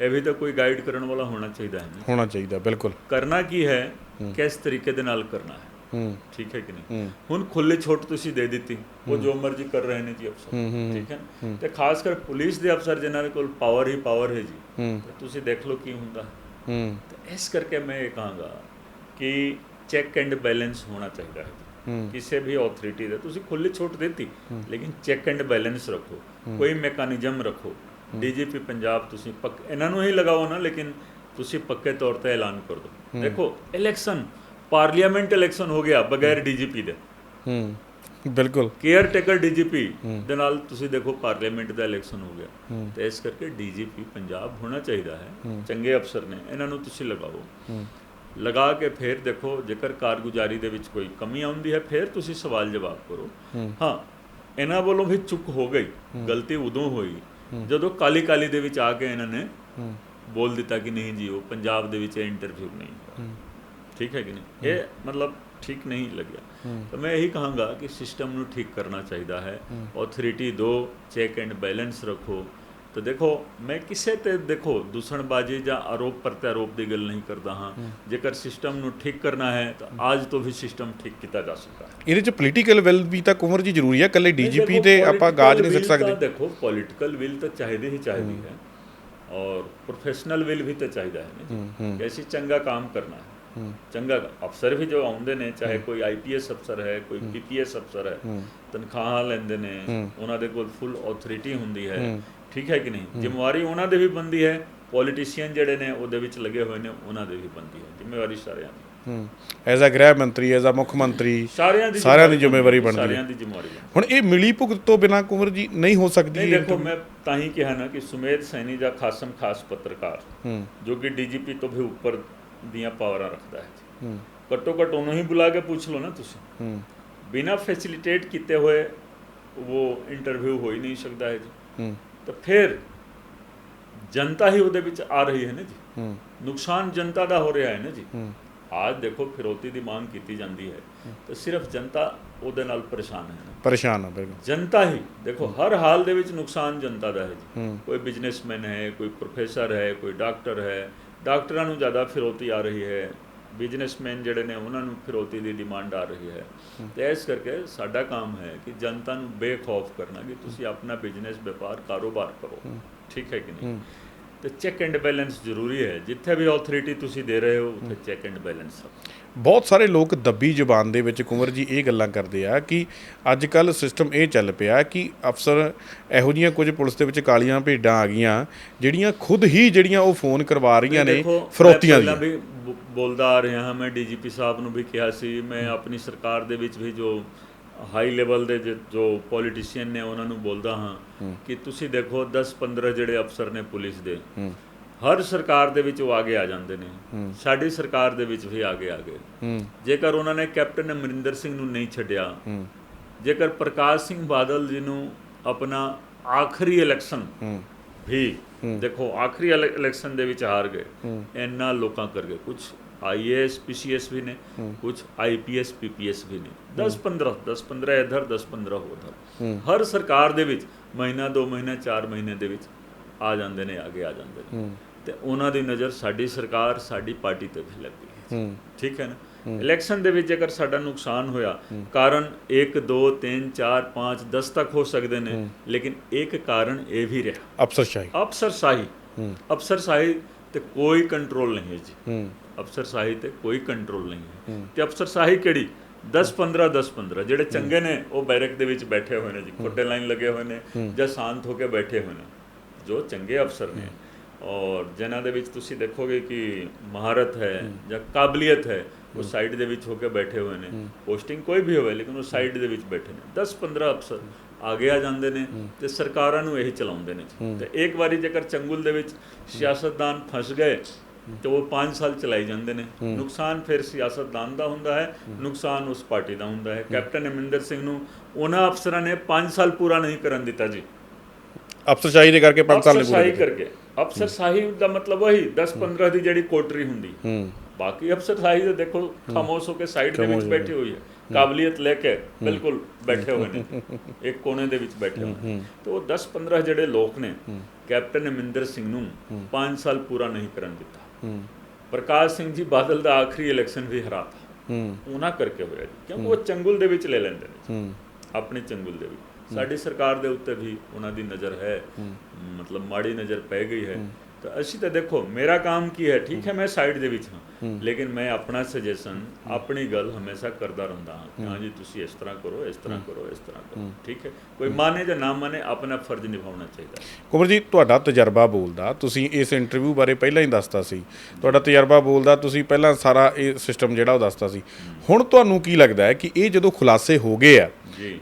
ਇਹ ਵੀ ਤਾਂ ਕੋਈ ਗਾਈਡ ਕਰਨ ਵਾਲਾ ਹੋਣਾ ਚਾਹੀਦਾ ਹੈ ਜੀ ਹੋਣਾ ਚਾਹੀਦਾ ਬਿਲਕੁਲ। ਕਰਨਾ ਕੀ ਹੈ ਕਿਸ ਤਰੀਕੇ ਦੇ ਨਾਲ ਕਰਨਾ ਹੈ? ਹੂੰ। ਠੀਕ ਹੈ ਕਿ ਨਹੀਂ? ਹੁਣ ਖੁੱਲੇ ਛੋਟ ਤੁਸੀਂ ਦੇ ਦਿੱਤੀ। ਉਹ ਜੋ ਮਰਜ਼ੀ ਕਰ ਰਹੇ ਨੇ ਜੀ ਅਫਸਰ। ਠੀਕ ਹੈ? ਤੇ ਖਾਸ ਕਰ ਪੁਲਿਸ ਦੇ ਅਫਸਰ ਜਿਨ੍ਹਾਂ ਦੇ ਕੋਲ ਪਾਵਰ ਹੀ ਪਾਵਰ ਹੈ ਜੀ। ਤੁਸੀਂ ਦੇਖ ਲਓ ਕੀ ਹੁੰਦਾ। ਹੈ। ਇਸ ਕਰਕੇ ਮੈਂ ਇਹ ਕਹਾਂਗਾ ਕਿ ਚੈੱਕ ਐਂਡ ਬੈਲੈਂਸ ਹੋਣਾ ਚਾਹੀਦਾ ਹੈ ਕਿਸੇ ਵੀ ਅਥਾਰਟੀ ਦਾ। ਤੁਸੀਂ ਖੁੱਲੀ ਛੋਟ ਦਿੱਤੀ ਲੇਕਿਨ ਚੈੱਕ ਐਂਡ ਬੈਲੈਂਸ ਰੱਖੋ। ਕੋਈ ਮੈਕੈਨਿਜ਼ਮ ਰੱਖੋ। ਡੀਜੀਪੀ ਪੰਜਾਬ ਤੁਸੀਂ ਪੱਕ ਇਹਨਾਂ ਨੂੰ ਹੀ ਲਗਾਓ ਨਾ ਲੇਕਿਨ ਤੁਸੀਂ ਪੱਕੇ ਤੌਰ ਤੇ ਐਲਾਨ ਕਰ ਦਿਓ। ਦੇਖੋ ਇਲੈਕਸ਼ਨ ਪਾਰਲੀਮੈਂਟ ਇਲੈਕਸ਼ਨ ਹੋ ਗਿਆ ਬਗੈਰ ਡੀਜੀਪੀ ਦੇ। ਹੂੰ ਬਿਲਕੁਲ। ਕੇਅਰ ਟੇਕਰ ਡੀਜੀਪੀ ਦੇ ਨਾਲ ਤੁਸੀਂ ਦੇਖੋ ਪਾਰਲੀਮੈਂਟ ਦਾ ਇਲੈਕਸ਼ਨ ਹੋ ਗਿਆ। ਤੇ ਇਸ ਕਰਕੇ ਡੀਜੀਪੀ ਪੰਜਾਬ ਹੋਣਾ ਚਾਹੀਦਾ ਹੈ। ਚੰਗੇ ਅਫਸਰ ਨੇ ਇਹਨਾਂ ਨੂੰ ਤੁਸੀਂ ਲਗਾਓ। ਲਗਾ ਕੇ ਫਿਰ ਦੇਖੋ ਜੇਕਰ ਕਾਰਗੁਜ਼ਾਰੀ ਦੇ ਵਿੱਚ ਕੋਈ ਕਮੀ ਆਉਂਦੀ ਹੈ ਫਿਰ ਤੁਸੀਂ ਸਵਾਲ ਜਵਾਬ ਕਰੋ। ਹਾਂ। ਇਹਨਾਂ ਵੱਲੋਂ ਵੀ ਚੁੱਕ ਹੋ ਗਈ ਗਲਤੀ ਉਦੋਂ ਹੋਈ ਜਦੋਂ ਕਾਲੀ ਕਾਲੀ ਦੇ ਵਿੱਚ ਆ ਕੇ ਇਹਨਾਂ ਨੇ ਬੋਲ ਦਿੱਤਾ ਕਿ ਨਹੀਂ ਜੀ ਉਹ ਪੰਜਾਬ ਦੇ ਵਿੱਚ ਇੰਟਰਵਿਊ ਨਹੀਂ ਠੀਕ ਹੈ ਕਿ ਨਹੀਂ? ਇਹ ਮਤਲਬ ਠੀਕ ਨਹੀਂ ਲੱਗਿਆ। ਤਾਂ ਮੈਂ ਇਹੀ ਕਹਾਂਗਾ ਕਿ ਸਿਸਟਮ ਨੂੰ ਠੀਕ ਕਰਨਾ ਚਾਹੀਦਾ ਹੈ। ਅਥਾਰਟੀ ਦੋ ਚੈੱਕ ਐਂਡ ਬੈਲੈਂਸ ਰੱਖੋ। ਤਾਂ ਦੇਖੋ ਮੈਂ ਕਿਸੇ ਤੇ ਦੇਖੋ ਦੂਸ਼ਣਬਾਜ਼ੀ ਜਾਂ ਆਰੋਪ ਪ੍ਰਤਿਆਰੋਪ ਦੀ ਗੱਲ ਨਹੀਂ ਕਰਦਾ ਹਾਂ। ਜੇਕਰ ਸਿਸਟਮ ਨੂੰ ਠੀਕ ਕਰਨਾ ਹੈ ਤਾਂ ਅੱਜ ਤੋਂ ਵੀ ਸਿਸਟਮ ਠੀਕ ਕੀਤਾ ਜਾ ਸਕਦਾ ਹੈ। ਇਹਦੇ ਚ ਪੋਲੀਟੀਕਲ ਵਿਲ ਵੀ ਤਾਂ ਕੁਮਰ ਜੀ ਜ਼ਰੂਰੀ ਹੈ ਕੱਲੇ ਡੀਜੀਪੀ ਤੇ ਆਪਾਂ ਗਾਜ ਨਹੀਂ ਸਿੱਟ ਸਕਦੇ। ਦੇਖੋ ਪੋਲੀਟੀਕਲ ਵਿਲ ਤਾਂ ਚਾਹੀਦੀ ਹੀ ਚਾਹੀਦੀ ਹੈ। ਔਰ ਪ੍ਰੋਫੈਸ਼ਨਲ ਵਿਲ ਵੀ ਤਾਂ ਚਾਹੀਦਾ ਹੈ। ਨਾ ਜੀ ਕਿ ਅਸੀਂ ਚੰਗਾ ਕੰਮ ਕਰਨਾ ਹੈ। ਚੰਗਾ ਅਫਸਰ ਵੀ ਜੋ ਆਉਂਦੇ ਨੇ ਚਾਹੇ ਕੋਈ ਆਈਪੀਐਸ ਅਫਸਰ ਹੈ ਕੋਈ ਪੀਪੀਐਸ ਅਫਸਰ ਹੈ ਤਨਖਾਹਾਂ ਲੈਂਦੇ ਨੇ ਉਹਨਾਂ ਦੇ ਕੋਲ ਫੁੱਲ ਅਥਾਰਟੀ ਹੁੰਦੀ ਹੈ। ਠੀਕ ਹੈ ਕਿ ਨਹੀਂ? ਜ਼ਿੰਮੇਵਾਰੀ ਉਹਨਾਂ ਦੇ ਵੀ ਬੰਦੀ ਹੈ ਪੋਲੀਟੀਸ਼ੀਅਨ ਜਿਹੜੇ ਨੇ ਉਹਦੇ ਵਿੱਚ ਲੱਗੇ ਹੋਏ ਨੇ ਉਹਨਾਂ ਦੇ ਵੀ ਬੰਦੀ ਹੈ। ਜ਼ਿੰਮੇਵਾਰੀ ਸਾਰਿਆਂ ਦੀ। ਹੂੰ। ਐਜ਼ ਅ ਗ੍ਰਹਿ ਮੰਤਰੀ ਐਜ਼ ਅ ਮੁੱਖ ਮੰਤਰੀ ਸਾਰਿਆਂ ਦੀ ਸਾਰਿਆਂ ਦੀ ਜ਼ਿੰਮੇਵਾਰੀ ਬਣਦੀ ਹੈ। ਸਾਰਿਆਂ ਦੀ ਜ਼ਿੰਮੇਵਾਰੀ ਹੁਣ ਇਹ ਮਿਲੀ ਭੁਗਤ ਤੋਂ ਬਿਨਾ ਕੁਮਰ ਜੀ ਨਹੀਂ ਹੋ ਸਕਦੀ ਇਹ ਦੇਖੋ ਮੈਂ ਤਾਂ ਹੀ ਕਿਹਾ ਨਾ ਕਿ ਸੁਮੇਧ ਸੈਣੀ ਦਾ ਖਾਸਮ ਖਾਸ ਪੱਤਰਕਾਰ ਹੂੰ। ਜੋ ਕਿ ਡੀਜੀਪੀ ਤੋਂ ਵੀ ਉੱਪਰ ਦੀਆਂ ਪਾਵਰਾਂ ਰੱਖਦਾ ਹੈ। ਜੀ। ਹੂੰ। ਘੱਟੋ ਘੱਟ ਉਹਨੂੰ ਹੀ ਬੁਲਾ ਕੇ ਪੁੱਛ ਲਓ ਨਾ ਤੁਸੀਂ। ਹੂੰ। ਬਿਨਾ ਫੈਸਿਲਿਟੇਟ ਕੀਤੇ ਹੋਏ ਉਹ ਇੰਟਰਵਿਊ ਹੋ ਹੀ ਨਹੀਂ ਸਕਦਾ ਹੈ ਜੀ। ਹੂੰ। ਤਾਂ ਫਿਰ ਜਨਤਾ ਹੀ ਉਹਦੇ ਵਿੱਚ ਆ ਰਹੀ ਹੈ ਨਾ ਜੀ। ਹੂੰ। ਨੁਕਸਾਨ ਜਨਤਾ ਦਾ ਹੋ ਰਿਹਾ ਹੈ ਨਾ ਜੀ। ਹੂੰ। ਅੱਜ ਦੇਖੋ ਫਿਰੌਤੀ ਦੀ ਮੰਗ ਕੀਤੀ ਜਾਂਦੀ ਹੈ। ਤਾਂ ਸਿਰਫ ਜਨਤਾ ਉਹਦੇ ਨਾਲ ਪਰੇਸ਼ਾਨ ਹੈ ਪਰੇਸ਼ਾਨ ਆ ਬਿਲਕੁਲ। ਜਨਤਾ ਹੀ ਦੇਖੋ ਹਰ ਹਾਲ ਦੇ ਵਿੱਚ ਨੁਕਸਾਨ ਜਨਤਾ ਦਾ ਹੈ ਜੀ। ਹੂੰ। ਕੋਈ ਬਿਜ਼ਨਸਮੈਨ ਹੈ ਕੋਈ ਪ੍ਰੋਫੈਸਰ ਹੈ ਕੋਈ ਡਾਕਟਰ ਹੈ। ਡਾਕਟਰਾਂ ਨੂੰ ਜ਼ਿਆਦਾ ਫਿਰੌਤੀ ਆ ਰਹੀ ਹੈ। ਬਿਜ਼ਨਸਮੈਨ ਜਿਹੜੇ ਨੇ ਉਹਨਾਂ ਨੂੰ ਫਿਰੌਤੀ ਦੀ ਡਿਮਾਂਡ ਆ ਰਹੀ ਹੈ। ਤੇ ਇਸ ਕਰਕੇ ਸਾਡਾ ਕੰਮ ਹੈ ਕਿ ਜਨਤਾ ਨੂੰ ਬੇਖੌਫ ਕਰਨਾ ਕਿ ਤੁਸੀਂ ਆਪਣਾ ਬਿਜ਼ਨਸ ਵਪਾਰ ਕਾਰੋਬਾਰ ਕਰੋ। ਠੀਕ ਹੈ ਕਿ ਨਹੀਂ? ਤੇ ਚੈੱਕ ਐਂਡ ਬੈਲੈਂਸ ਜ਼ਰੂਰੀ ਹੈ। ਜਿੱਥੇ ਵੀ ਅਥਾਰਟੀ ਤੁਸੀਂ ਦੇ ਰਹੇ ਹੋ ਉੱਥੇ ਚੈੱਕ ਐਂਡ ਬੈਲੈਂਸ ਬਹੁਤ ਸਾਰੇ ਲੋਕ ਦੱਬੀ ਜ਼ੁਬਾਨ ਦੇ ਵਿੱਚ ਕੁੰਵਰ ਜੀ ਇਹ ਗੱਲਾਂ ਕਰਦੇ ਆ ਕਿ ਅੱਜ ਕੱਲ ਸਿਸਟਮ ਇਹ ਚੱਲ ਪਿਆ ਕਿ ਅਫਸਰ ਇਹੋ ਜੀਆਂ ਕੁਝ ਪੁਲਿਸ ਦੇ ਵਿੱਚ ਕਾਲੀਆਂ ਭੇਡਾਂ ਆ ਗਈਆਂ ਜਿਹੜੀਆਂ ਖੁਦ ਹੀ ਜਿਹੜੀਆਂ ਉਹ ਫੋਨ ਕਰਵਾ ਰਹੀਆਂ ਨੇ ਫਰੋਤੀਆਂ ਦੀਆਂ। ਬੋਲਦਾ ਆ ਰਿਹਾ ਹਾਂ ਮੈਂ ਡੀਜੀਪੀ ਸਾਹਿਬ ਨੂੰ ਵੀ ਕਿਹਾ ਸੀ ਮੈਂ ਆਪਣੀ ਸਰਕਾਰ ਦੇ ਵਿੱਚ ਵੀ ਜੋ ਹਾਈ ਲੈਵਲ ਦੇ ਜ- ਪੋਲੀਟੀਸ਼ੀਅਨ ਨੇ ਉਹਨਾਂ ਨੂੰ ਬੋਲਦਾ ਹਾਂ ਕਿ ਤੁਸੀਂ ਦੇਖੋ 10 15 ਜਿਹੜੇ ਅਫਸਰ ਨੇ ਪੁਲਿਸ ਦੇ ਹਰ ਸਰਕਾਰ ਦੇ ਵਿੱਚ ਉਹ ਆਗੇ ਆ ਜਾਂਦੇ ਨੇ। ਸਾਡੀ ਸਰਕਾਰ ਦੇ ਵਿੱਚ ਵੀ ਆਗੇ ਆ ਗਏ। ਜੇਕਰ ਉਹਨਾਂ ਨੇ ਕੈਪਟਨ ਅਮਰਿੰਦਰ ਸਿੰਘ ਨੂੰ ਨਹੀਂ ਛੱਡਿਆ ਜੇਕਰ ਪ੍ਰਕਾਸ਼ ਸਿੰਘ ਬਾਦਲ ਜੀ ਨੂੰ ਆਪਣਾ ਆਖਰੀ ਇਲੈਕਸ਼ਨ ਵੀ ਦੇਖੋ ਆਖਰੀ ਇਲੇ- ਇਲੈਕਸ਼ਨ ਦੇ ਵਿੱਚ ਹਾਰ ਗਏ। ਇੰਨਾ ਲੋਕਾਂ ਕਰ ਗਏ। ਕੁਝ ਆਈਏਐਸ ਪੀਸੀਐਸ ਵੀ ਨੇ ਕੁਝ ਆਈਪੀਐਸ ਪੀਪੀਐਸ ਵੀ ਨੇ। 10 15 10 15 ਇਧਰ 10 15 ਉਧਰ ਹਰ ਸਰਕਾਰ ਦੇ ਵਿੱਚ ਮਹੀਨਾ 2 ਮਹੀਨਾ 4 ਮਹੀਨੇ ਦੇ ਵਿੱਚ ਆ ਜਾਂਦੇ ਨੇ ਅੱਗੇ ਆ ਜਾਂਦੇ ਨੇ। ਤੇ ਉਹਨਾਂ ਦੀ ਨਜ਼ਰ ਸਾਡੀ ਸਰਕਾਰ ਸਾਡੀ ਪਾਰਟੀ ਤੇ ਵੀ ਲੱਗੀ ਠੀਕ ਹੈ ਨਾ? ਇਲੈਕਸ਼ਨ ਦੇ ਵਿੱਚ ਜੇਕਰ ਸਾਡਾ ਨੁਕਸਾਨ ਹੋਇਆ ਕਾਰਨ 1 2 3 4 5 10 ਤੱਕ ਹੋ ਸਕਦੇ ਨੇ ਲੇਕਿਨ ਇੱਕ ਕਾਰਨ ਇਹ ਵੀ ਰਿਹਾ। ਅਫਸਰਸ਼ਾਹੀ। ਅਫਸਰਸ਼ਾਹੀ। ਅਫਸਰਸ਼ਾਹੀ ਤੇ ਕੋਈ ਕੰਟਰੋਲ ਨਹੀਂ ਹੈ ਜੀ। ਅਫਸਰਸ਼ਾਹੀ ਤੇ ਕੋਈ ਕੰਟਰੋਲ ਨਹੀਂ ਹੈ। ਤੇ ਅਫਸਰਸ਼ਾਹੀ ਕਿਹੜੀ? 10 15 10 15 ਜਿਹੜੇ ਚੰਗੇ ਨੇ ਉਹ ਬੈਰਕ ਦੇ ਵਿੱਚ ਬੈਠੇ ਹੋਏ ਨੇ ਜੀ। ਖੋਟੇ ਲਾਈਨ ਲੱਗੇ ਹੋਏ ਨੇ ਜਾਂ ਸ਼ਾਂਤ ਹੋ ਕੇ ਬੈਠੇ ਹੋਏ ਨੇ। ਜੋ ਚੰਗੇ ਅਫਸਰ ਨੇ। ਔਰ ਜਿਨ੍ਹਾਂ ਦੇ ਵਿੱਚ ਤੁਸੀਂ ਦੇਖੋਗੇ ਕਿ ਮਹਾਰਤ ਹੈ ਜਾਂ ਕਾਬਲੀਅਤ ਹੈ ਉਹ ਸਾਈਡ ਦੇ ਵਿੱਚ ਹੋ ਕੇ ਬੈਠੇ ਹੋਏ ਨੇ। ਪੋਸਟਿੰਗ ਕੋਈ ਵੀ ਹੋਵੇ ਲੇਕਿਨ ਉਹ ਸਾਈਡ ਦੇ ਵਿੱਚ ਬੈਠੇ ਨੇ। 10 15 ਅਫਸਰ ਆਗੇ ਆ ਜਾਂਦੇ ਨੇ ਤੇ ਸਰਕਾਰਾਂ ਨੂੰ ਇਹੀ ਚਲਾਉਂਦੇ ਨੇ। ਤੇ ਇੱਕ ਵਾਰੀ ਜੇਕਰ ਚੰਗੁਲ ਦੇ ਵਿੱਚ ਸਿਆਸਤਦਾਨ ਫਸ ਗਏ ਤੇ ਉਹ 5 ਸਾਲ ਚਲਾਈ ਜਾਂਦੇ ਨੇ। ਨੁਕਸਾਨ ਫਿਰ ਸਿਆਸਤਦਾਨ ਦਾ ਹੁੰਦਾ ਹੈ ਨੁਕਸਾਨ ਉਸ ਪਾਰਟੀ ਦਾ ਹੁੰਦਾ ਹੈ। ਕੈਪਟਨ ਅਮਰਿੰਦਰ ਸਿੰਘ ਨੂੰ ਉਹਨਾਂ ਅਫਸਰਾਂ ਨੇ 5 ਸਾਲ ਪੂਰਾ ਨਹੀਂ ਕਰਨ ਦਿੱਤਾ ਜੀ। ਅਫਸਰਸ਼ਾਹੀ ਦੇ ਕਰਕੇ 5 ਸਾਲ ਨਹੀਂ ਅਫਸਰਸ਼ਾਹੀ ਪੂਰੇ ਕਰਕੇ ਅਫਸਰਸ਼ਾਹੀ ਦਾ ਮਤਲਬ ਵਹੀ 10 15 ਦੀ ਜਿਹੜੀ ਕੋਟਰੀ ਹੁੰਦੀ। ਹੂੰ। ਬਾਕੀ ਅਫਸਰਸ਼ਾਹੀ ਤਾਂ ਦੇਖੋ ਖਾਮੋਸ਼ ਹੋ ਕੇ ਸਾਈਡ ਦੇ ਵਿੱਚ ਬੈਠੀ ਹੋਈ ਹੈ। ਕਾਬਲੀਅਤ ਲੈ ਕੇ ਬਿਲਕੁਲ ਬੈਠੇ ਹੋਏ ਨੇ। ਇੱਕ ਕੋਨੇ ਦੇ ਵਿੱਚ ਬੈਠੇ ਹੋਏ ਤੇ ਉਹ 10 15 ਜਿਹੜੇ ਲੋਕ ਨੇ ਕੈਪਟਨ ਅਮਰਿੰਦਰ ਸਿੰਘ ਨੂੰ 5 ਸਾਲ ਪੂਰਾ ਨਹੀਂ ਕਰਨ ਦਿੱਤਾ। ਹੂੰ। ਪ੍ਰਕਾਸ਼ ਸਿੰਘ ਜੀ ਬਾਦਲ ਦਾ ਆਖਰੀ ਇਲੈਕਸ਼ਨ ਵੀ ਹਰਾਤਾ। ਹੂੰ। ਉਹਨਾਂ ਕਰਕੇ ਹੋਇਆ ਕਿਉਂਕਿ ਉਹ ਚੰਗੁਲ ਦੇ ਵਿੱਚ ਲੈ ਲੈਂਦੇ ਨੇ। ਹੂੰ। ਆਪਣੀ ਚੰਗੁਲ ਦੇ ਵਿੱਚ। ਸਾਡੀ ਸਰਕਾਰ ਦੇ ਉੱਤੇ ਵੀ ਉਹਨਾਂ ਦੀ ਨਜ਼ਰ ਹੈ। ਮਤਲਬ ਮਾੜੀ ਨਜ਼ਰ ਪੈ ਗਈ ਹੈ। ਤਾਂ ਅਸੀਂ ਤਾਂ ਦੇਖੋ ਮੇਰਾ ਕੰਮ ਕੀ ਹੈ? ਠੀਕ ਹੈ ਮੈਂ ਸਾਈਡ ਦੇ ਵਿੱਚ ਹਾਂ। ਲੇਕਿਨ ਮੈਂ ਆਪਣਾ ਸੁਜੈਸ਼ਨ ਆਪਣੀ ਗੱਲ ਹਮੇਸ਼ਾ ਕਰਦਾ ਰਹਿੰਦਾ ਹਾਂ ਕਿ ਹਾਂ ਜੀ ਤੁਸੀਂ ਇਸ ਤਰ੍ਹਾਂ ਕਰੋ ਇਸ ਤਰ੍ਹਾਂ ਕਰੋ ਇਸ ਤਰ੍ਹਾਂ ਕਰੋ। ਠੀਕ ਹੈ? ਕੋਈ ਮਾਨੇ ਜਾਂ ਨਾ ਮਾਨੇ ਆਪਣਾ ਫਰਜ਼ ਨਿਭਾਉਣਾ ਚਾਹੀਦਾ ਕੁਮਰ ਜੀ ਤੁਹਾਡਾ ਤਜਰਬਾ ਬੋਲਦਾ। ਤੁਸੀਂ ਇਸ ਇੰਟਰਵਿਊ ਬਾਰੇ ਪਹਿਲਾਂ ਹੀ ਦੱਸਤਾ ਸੀ। ਤੁਹਾਡਾ ਤਜਰਬਾ ਬੋਲਦਾ ਤੁਸੀਂ ਪਹਿਲਾਂ ਸਾਰਾ ਇਹ ਸਿਸਟਮ ਜਿਹੜਾ ਉਹ ਦੱਸਤਾ ਸੀ। ਹੁਣ ਤੁਹਾਨੂੰ ਕੀ ਲੱਗਦਾ ਹੈ ਕਿ ਇਹ ਜਦੋਂ ਖੁਲਾਸੇ ਹੋ ਗਏ ਆ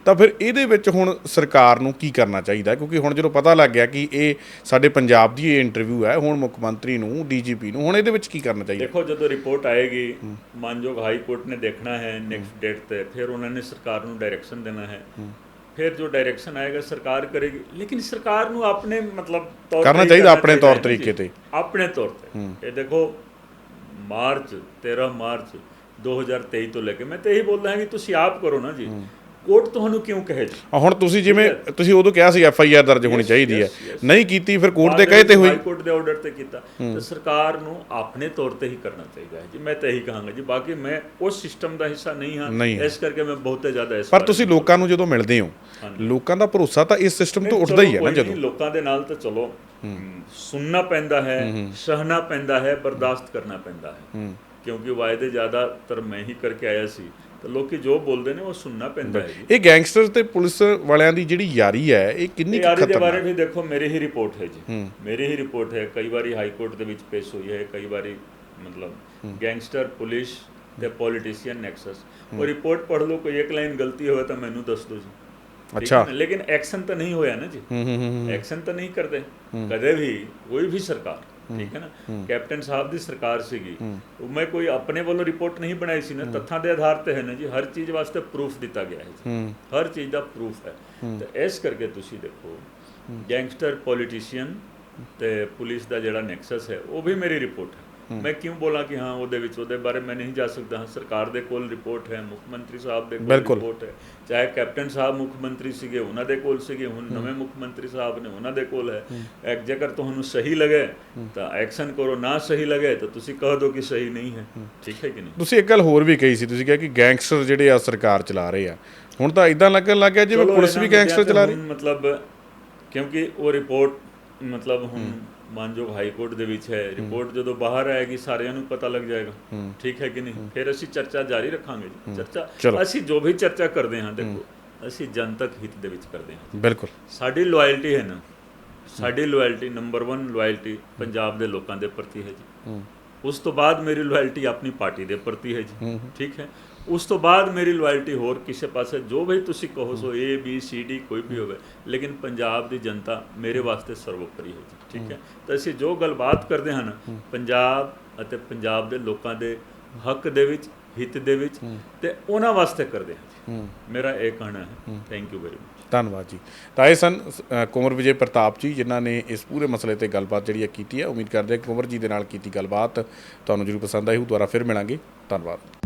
ਤਾਂ ਫਿਰ ਇਹਦੇ ਵਿੱਚ ਹੁਣ ਸਰਕਾਰ ਨੂੰ ਕੀ ਕਰਨਾ ਚਾਹੀਦਾ? ਕਿਉਂਕਿ ਹੁਣ ਜਦੋਂ ਪਤਾ ਲੱਗ ਗਿਆ ਕਿ ਇਹ ਸਾਡੇ ਪੰਜਾਬ ਦੀ ਇਹ ਇੰਟਰਵਿਊ ਹੈ ਹੁਣ ਮੁੱਖ ਮੰਤਰੀ ਨੂੰ ਡੀਜੀਪੀ ਨੂੰ ਹੁਣ ਇਹਦੇ ਵਿੱਚ ਕੀ ਕਰਨਾ ਚਾਹੀਦਾ? ਦੇਖੋ ਜਦੋਂ ਰਿਪੋਰਟ ਆਏਗੀ ਮਾਨਯੋਗ ਹਾਈ ਕੋਰਟ ਨੇ ਦੇਖਣਾ ਹੈ ਨੈਕਸਟ ਡੇਟ ਤੇ ਫਿਰ ਉਹਨਾਂ ਨੇ ਸਰਕਾਰ ਨੂੰ ਡਾਇਰੈਕਸ਼ਨ ਦੇਣਾ ਹੈ। ਫਿਰ ਜੋ ਡਾਇਰੈਕਸ਼ਨ ਆਏਗਾ ਸਰਕਾਰ ਕਰੇਗੀ। ਲੇਕਿਨ ਸਰਕਾਰ ਨੂੰ ਆਪਣੇ ਮਤਲਬ ਤੌਰ ਕਰਨਾ ਚਾਹੀਦਾ ਆਪਣੇ ਤੌਰ ਤਰੀਕੇ। ਤੇ। ਆਪਣੇ ਤੌਰ ਤੇ। ਇਹ ਦੇਖੋ ਮਾਰਚ 13 ਮਾਰਚ 2023 ਤੋਂ ਲੈ ਕੇ ਮੈਂ ਤੇ ਇਹੀ ਬੋਲਦਾ ਹਾਂ ਕਿ ਤੁਸੀਂ ਆਪ ਕਰੋ ਨਾ ਜੀ। ਕੋਰਟ ਤੁਹਾਨੂੰ ਕਿਉਂ ਕਹੇ ਜੀ? ਹੁਣ ਤੁਸੀਂ ਜਿਵੇਂ ਤੁਸੀਂ ਉਦੋਂ ਕਿਹਾ ਸੀ ਐਫ ਆਈ ਆਰ ਦਰਜ ਹੋਣੀ ਚਾਹੀਦੀ ਹੈ। ਨਹੀਂ ਕੀਤੀ ਫਿਰ ਕੋਰਟ ਦੇ ਕਹੇ ਤੇ ਹੋਈ। ਕੋਰਟ ਦੇ ਆਰਡਰ ਤੇ ਕੀਤਾ। ਤੇ ਸਰਕਾਰ ਨੂੰ ਆਪਣੇ ਤੌਰ ਤੇ ਹੀ ਕਰਨਾ ਚਾਹੀਦਾ ਹੈ ਜੀ। ਮੈਂ ਤਾਂ ਇਹੀ ਕਹਾਂਗਾ ਜੀ। ਬਾਕੀ ਮੈਂ ਉਸ ਸਿਸਟਮ ਦਾ ਹਿੱਸਾ ਨਹੀਂ ਹਾਂ। ਇਸ ਕਰਕੇ ਮੈਂ ਬਹੁਤੇ ਜ਼ਿਆਦਾ ਇਸ ਪਰ ਤੁਸੀਂ ਲੋਕਾਂ ਨੂੰ ਜਦੋਂ ਮਿਲਦੇ ਹੋ ਲੋਕਾਂ ਦਾ ਭਰੋਸਾ ਤਾਂ ਇਸ ਸਿਸਟਮ ਤੋਂ ਉੱਠਦਾ ਹੀ ਹੈ ਨਾ ਜਦੋਂ। ਲੋਕਾਂ ਦੇ ਨਾਲ ਤਾਂ ਚਲੋ। ਸੁਣਨਾ ਪੈਂਦਾ ਹੈ ਸਹਨਾ ਪੈਂਦਾ ਹੈ ਬਰਦਾਸ਼ਤ ਕਰਨਾ ਪੈਂਦਾ ਹੈ। ਕਿਉਂਕਿ ਵਾਅਦੇ ਜ਼ਿਆਦਾਤਰ ਮੈਂ ਹੀ ਕਰਕੇ ਆਇਆ ਸੀ। ਤਾਂ ਲੋਕੀ ਜੋ ਬੋਲਦੇ ਨੇ ਉਹ ਸੁਣਨਾ ਪੈਂਦਾ ਹੈ ਇਹ ਗੈਂਗਸਟਰ ਤੇ ਪੁਲਿਸ ਵਾਲਿਆਂ ਦੀ ਜਿਹੜੀ ਯਾਰੀ ਹੈ ਇਹ ਕਿੰਨੀ ਕੁ ਯਾਰੀ ਦੇ ਖਤਰਨਾਕ? ਬਾਰੇ ਵੀ ਦੇਖੋ ਮੇਰੀ ਹੀ ਰਿਪੋਰਟ ਹੈ ਜੀ। ਮੇਰੀ ਹੀ ਰਿਪੋਰਟ ਹੈ। ਕਈ ਵਾਰੀ ਹਾਈ ਕੋਰਟ ਦੇ ਵਿੱਚ ਪੇਸ਼ ਹੋਈ ਹੈ ਕਈ ਵਾਰੀ ਮਤਲਬ ਗੈਂਗਸਟਰ ਪੁਲਿਸ ਤੇ ਪੋਲੀਟੀਸ਼ੀਅਨ ਨੈਕਸਸ। ਉਹ ਰਿਪੋਰਟ ਪੜ੍ਹ ਲਓ ਕੋਈ ਇੱਕ ਲਾਈਨ ਗਲਤੀ ਹੋਵੇ ਤਾਂ ਮੈਨੂੰ ਦੱਸ ਦਿਓ ਜੀ। ਅੱਛਾ। ਹੈ? ਲੇਕਿਨ ਐਕਸ਼ਨ ਤਾਂ ਨਹੀਂ ਹੋਇਆ ਨਾ ਜੀ। ਹੂੰ ਹੂੰ ਹੂੰ ਐਕਸ਼ਨ ਤਾਂ ਨਹੀਂ ਕਰਦੇ। ਕਦੇ ਵੀ ਕੋਈ ਵੀ ਸਰਕਾਰ ਠੀਕ ਹੈ ਨਾ? ਕੈਪਟਨ ਸਾਹਿਬ ਦੀ ਸਰਕਾਰ ਸੀਗੀ। ਉਹ ਮੈਂ ਕੋਈ ਆਪਣੇ ਵੱਲੋਂ ਰਿਪੋਰਟ ਨਹੀਂ ਬਣਾਈ ਸੀ ਨਾ ਤੱਥਾਂ ਦੇ ਆਧਾਰ ਤੇ ਹੈ ਨਾ ਜੀ ਹਰ ਚੀਜ਼ ਵਾਸਤੇ ਪ੍ਰੂਫ ਦਿੱਤਾ ਗਿਆ ਹੈ ਹਰ ਚੀਜ਼ ਦਾ ਪ੍ਰੂਫ ਹੈ। ਤੇ ਇਸ ਕਰਕੇ ਤੁਸੀਂ ਦੇਖੋ ਗੈਂਗਸਟਰ ਪੋਲੀਟੀਸ਼ੀਅਨ ਤੇ ਪੁਲਿਸ ਦਾ ਜਿਹੜਾ ਨੈਕਸਸ ਹੈ ਉਹ ਵੀ ਮੇਰੀ ਰਿਪੋਰਟ ਹੈ। ਮੈਂ ਕਿਉਂ ਬੋਲਾਂ ਕਿ ਹਾਂ ਉਹਦੇ ਵਿੱਚ ਉਹਦੇ ਬਾਰੇ ਮੈਂ ਨਹੀਂ ਜਾ ਸਕਦਾ। ਸਰਕਾਰ ਦੇ ਕੋਲ ਰਿਪੋਰਟ ਹੈ ਮੁੱਖ ਮੰਤਰੀ ਸਾਹਿਬ ਦੇ ਕੋਲ। ਰਿਪੋਰਟ ਹੈ। ਚਾਹੇ ਕੈਪਟਨ ਸਾਹਿਬ ਮੁੱਖ ਮੰਤਰੀ ਸੀਗੇ ਉਹਨਾਂ ਦੇ ਕੋਲ ਸੀਗੇ ਹੁਣ ਨਵੇਂ ਮੁੱਖ ਮੰਤਰੀ ਸਾਹਿਬ ਨੇ ਉਹਨਾਂ ਦੇ ਕੋਲ ਹੈ। ਇੱਕ ਜੇਕਰ ਤੁਹਾਨੂੰ ਸਹੀ ਲੱਗੇ ਤਾਂ ਐਕਸ਼ਨ ਕਰੋ। ਨਾ ਸਹੀ ਲੱਗੇ ਤਾਂ ਤੁਸੀਂ ਕਹ ਦਿਓ ਕਿ ਸਹੀ ਨਹੀਂ ਹੈ। ਠੀਕ ਹੈ ਕਿ ਨਹੀਂ? ਤੁਸੀਂ ਇੱਕ ਗੱਲ ਹੋਰ ਵੀ ਕਹੀ ਸੀ ਤੁਸੀਂ ਕਿਹਾ ਕਿ ਗੈਂਗਸਟਰ ਜਿਹੜੇ ਆ ਸਰਕਾਰ ਚਲਾ ਰਹੇ ਆ। ਹੁਣ ਤਾਂ ਇਦਾਂ ਲੱਗਣ ਲੱਗ ਗਿਆ ਜਿਵੇਂ ਪੁਲਿਸ ਵੀ ਗੈਂਗਸਟਰ ਚਲਾ ਰਹੀ। ਮਤਲਬ ਕਿਉਂਕਿ ਉਹ ਰਿਪੋਰਟ ਮਤਲਬ ਹੁਣ ਮਾਨਯੋਗ ਹਾਈ ਕੋਰਟ ਦੇ ਵਿੱਚ ਹੈ। ਰਿਪੋਰਟ ਜਦੋਂ ਬਾਹਰ ਆਏਗੀ ਸਾਰਿਆਂ ਨੂੰ ਪਤਾ ਲੱਗ ਜਾਏਗਾ। ਠੀਕ ਹੈ ਕਿ ਨਹੀਂ? ਫਿਰ ਅਸੀਂ ਚਰਚਾ ਜਾਰੀ ਰੱਖਾਂਗੇ। ਚਰਚਾ ਅਸੀਂ ਜੋ ਵੀ ਚਰਚਾ ਕਰਦੇ ਹਾਂ ਦੇਖੋ ਅਸੀਂ ਜਨਤਕ ਹਿੱਤ ਦੇ ਵਿੱਚ ਕਰਦੇ ਹਾਂ। ਬਿਲਕੁਲ। ਸਾਡੀ ਲਾਇਲਟੀ ਹੈ ਨਾ ਸਾਡੀ ਲਾਇਲਟੀ ਨੰਬਰ 1 ਲਾਇਲਟੀ ਪੰਜਾਬ ਦੇ ਲੋਕਾਂ ਦੇ ਪ੍ਰਤੀ ਹੈ ਜੀ। ਉਸ ਤੋਂ ਬਾਅਦ ਮੇਰੀ ਲਾਇਲਟੀ ਆਪਣੀ ਪਾਰਟੀ ਦੇ ਪ੍ਰਤੀ ਹੈ ਜੀ। ਠੀਕ ਹੈ? ਉਸ ਤੋਂ ਬਾਅਦ ਮੇਰੀ ਲਾਇਲਟੀ ਹੋਰ ਕਿਸੇ ਪਾਸੇ ਜੋ ਵੀ ਤੁਸੀਂ ਕਹੋ ਸੋ A B C D ਕੋਈ ਵੀ ਹੋਵੇ ਲੇਕਿਨ ਪੰਜਾਬ ਦੀ ਜਨਤਾ ਮੇਰੇ ਵਾਸਤੇ ਸਰਵੋਪਰੀ ਹੈ ਜੀ ਠੀਕ ਹੈ। ਤਾਂ ਅਸੀਂ ਜੋ ਗੱਲਬਾਤ ਕਰਦੇ ਹਾਂ ਨਾ ਪੰਜਾਬ ਅਤੇ ਪੰਜਾਬ ਦੇ ਲੋਕਾਂ ਦੇ ਹੱਕ ਦੇ ਵਿੱਚ ਹਿੱਤ ਦੇ ਵਿੱਚ ਤੇ ਉਹਨਾਂ ਵਾਸਤੇ ਕਰਦੇ ਹਾਂ ਜੀ। ਮੇਰਾ ਇਹ ਕਹਿਣਾ ਹੈ। ਥੈਂਕ ਯੂ ਵੈਰੀ ਮਚ ਧੰਨਵਾਦ ਜੀ। ਤਾਂ ਇਹ ਸਨ ਅ, ਕੁੰਵਰ ਵਿਜੇ ਪ੍ਰਤਾਪ ਜੀ ਜਿਨ੍ਹਾਂ ਨੇ ਇਸ ਪੂਰੇ ਮਸਲੇ ਤੇ ਗੱਲਬਾਤ ਜਿਹੜੀ ਹੈ ਕੀਤੀ ਹੈ। ਉਮੀਦ ਕਰਦੇ ਹਾਂ ਕਿ ਕੁੰਵਰ ਜੀ ਦੇ ਨਾਲ ਕੀਤੀ ਗੱਲਬਾਤ। ਤੁਹਾਨੂੰ ਜਰੂਰ ਪਸੰਦ ਆਈ ਹੋ ਦੁਬਾਰਾ ਫਿਰ ਮਿਲਾਂਗੇ। ਧੰਨਵਾਦ।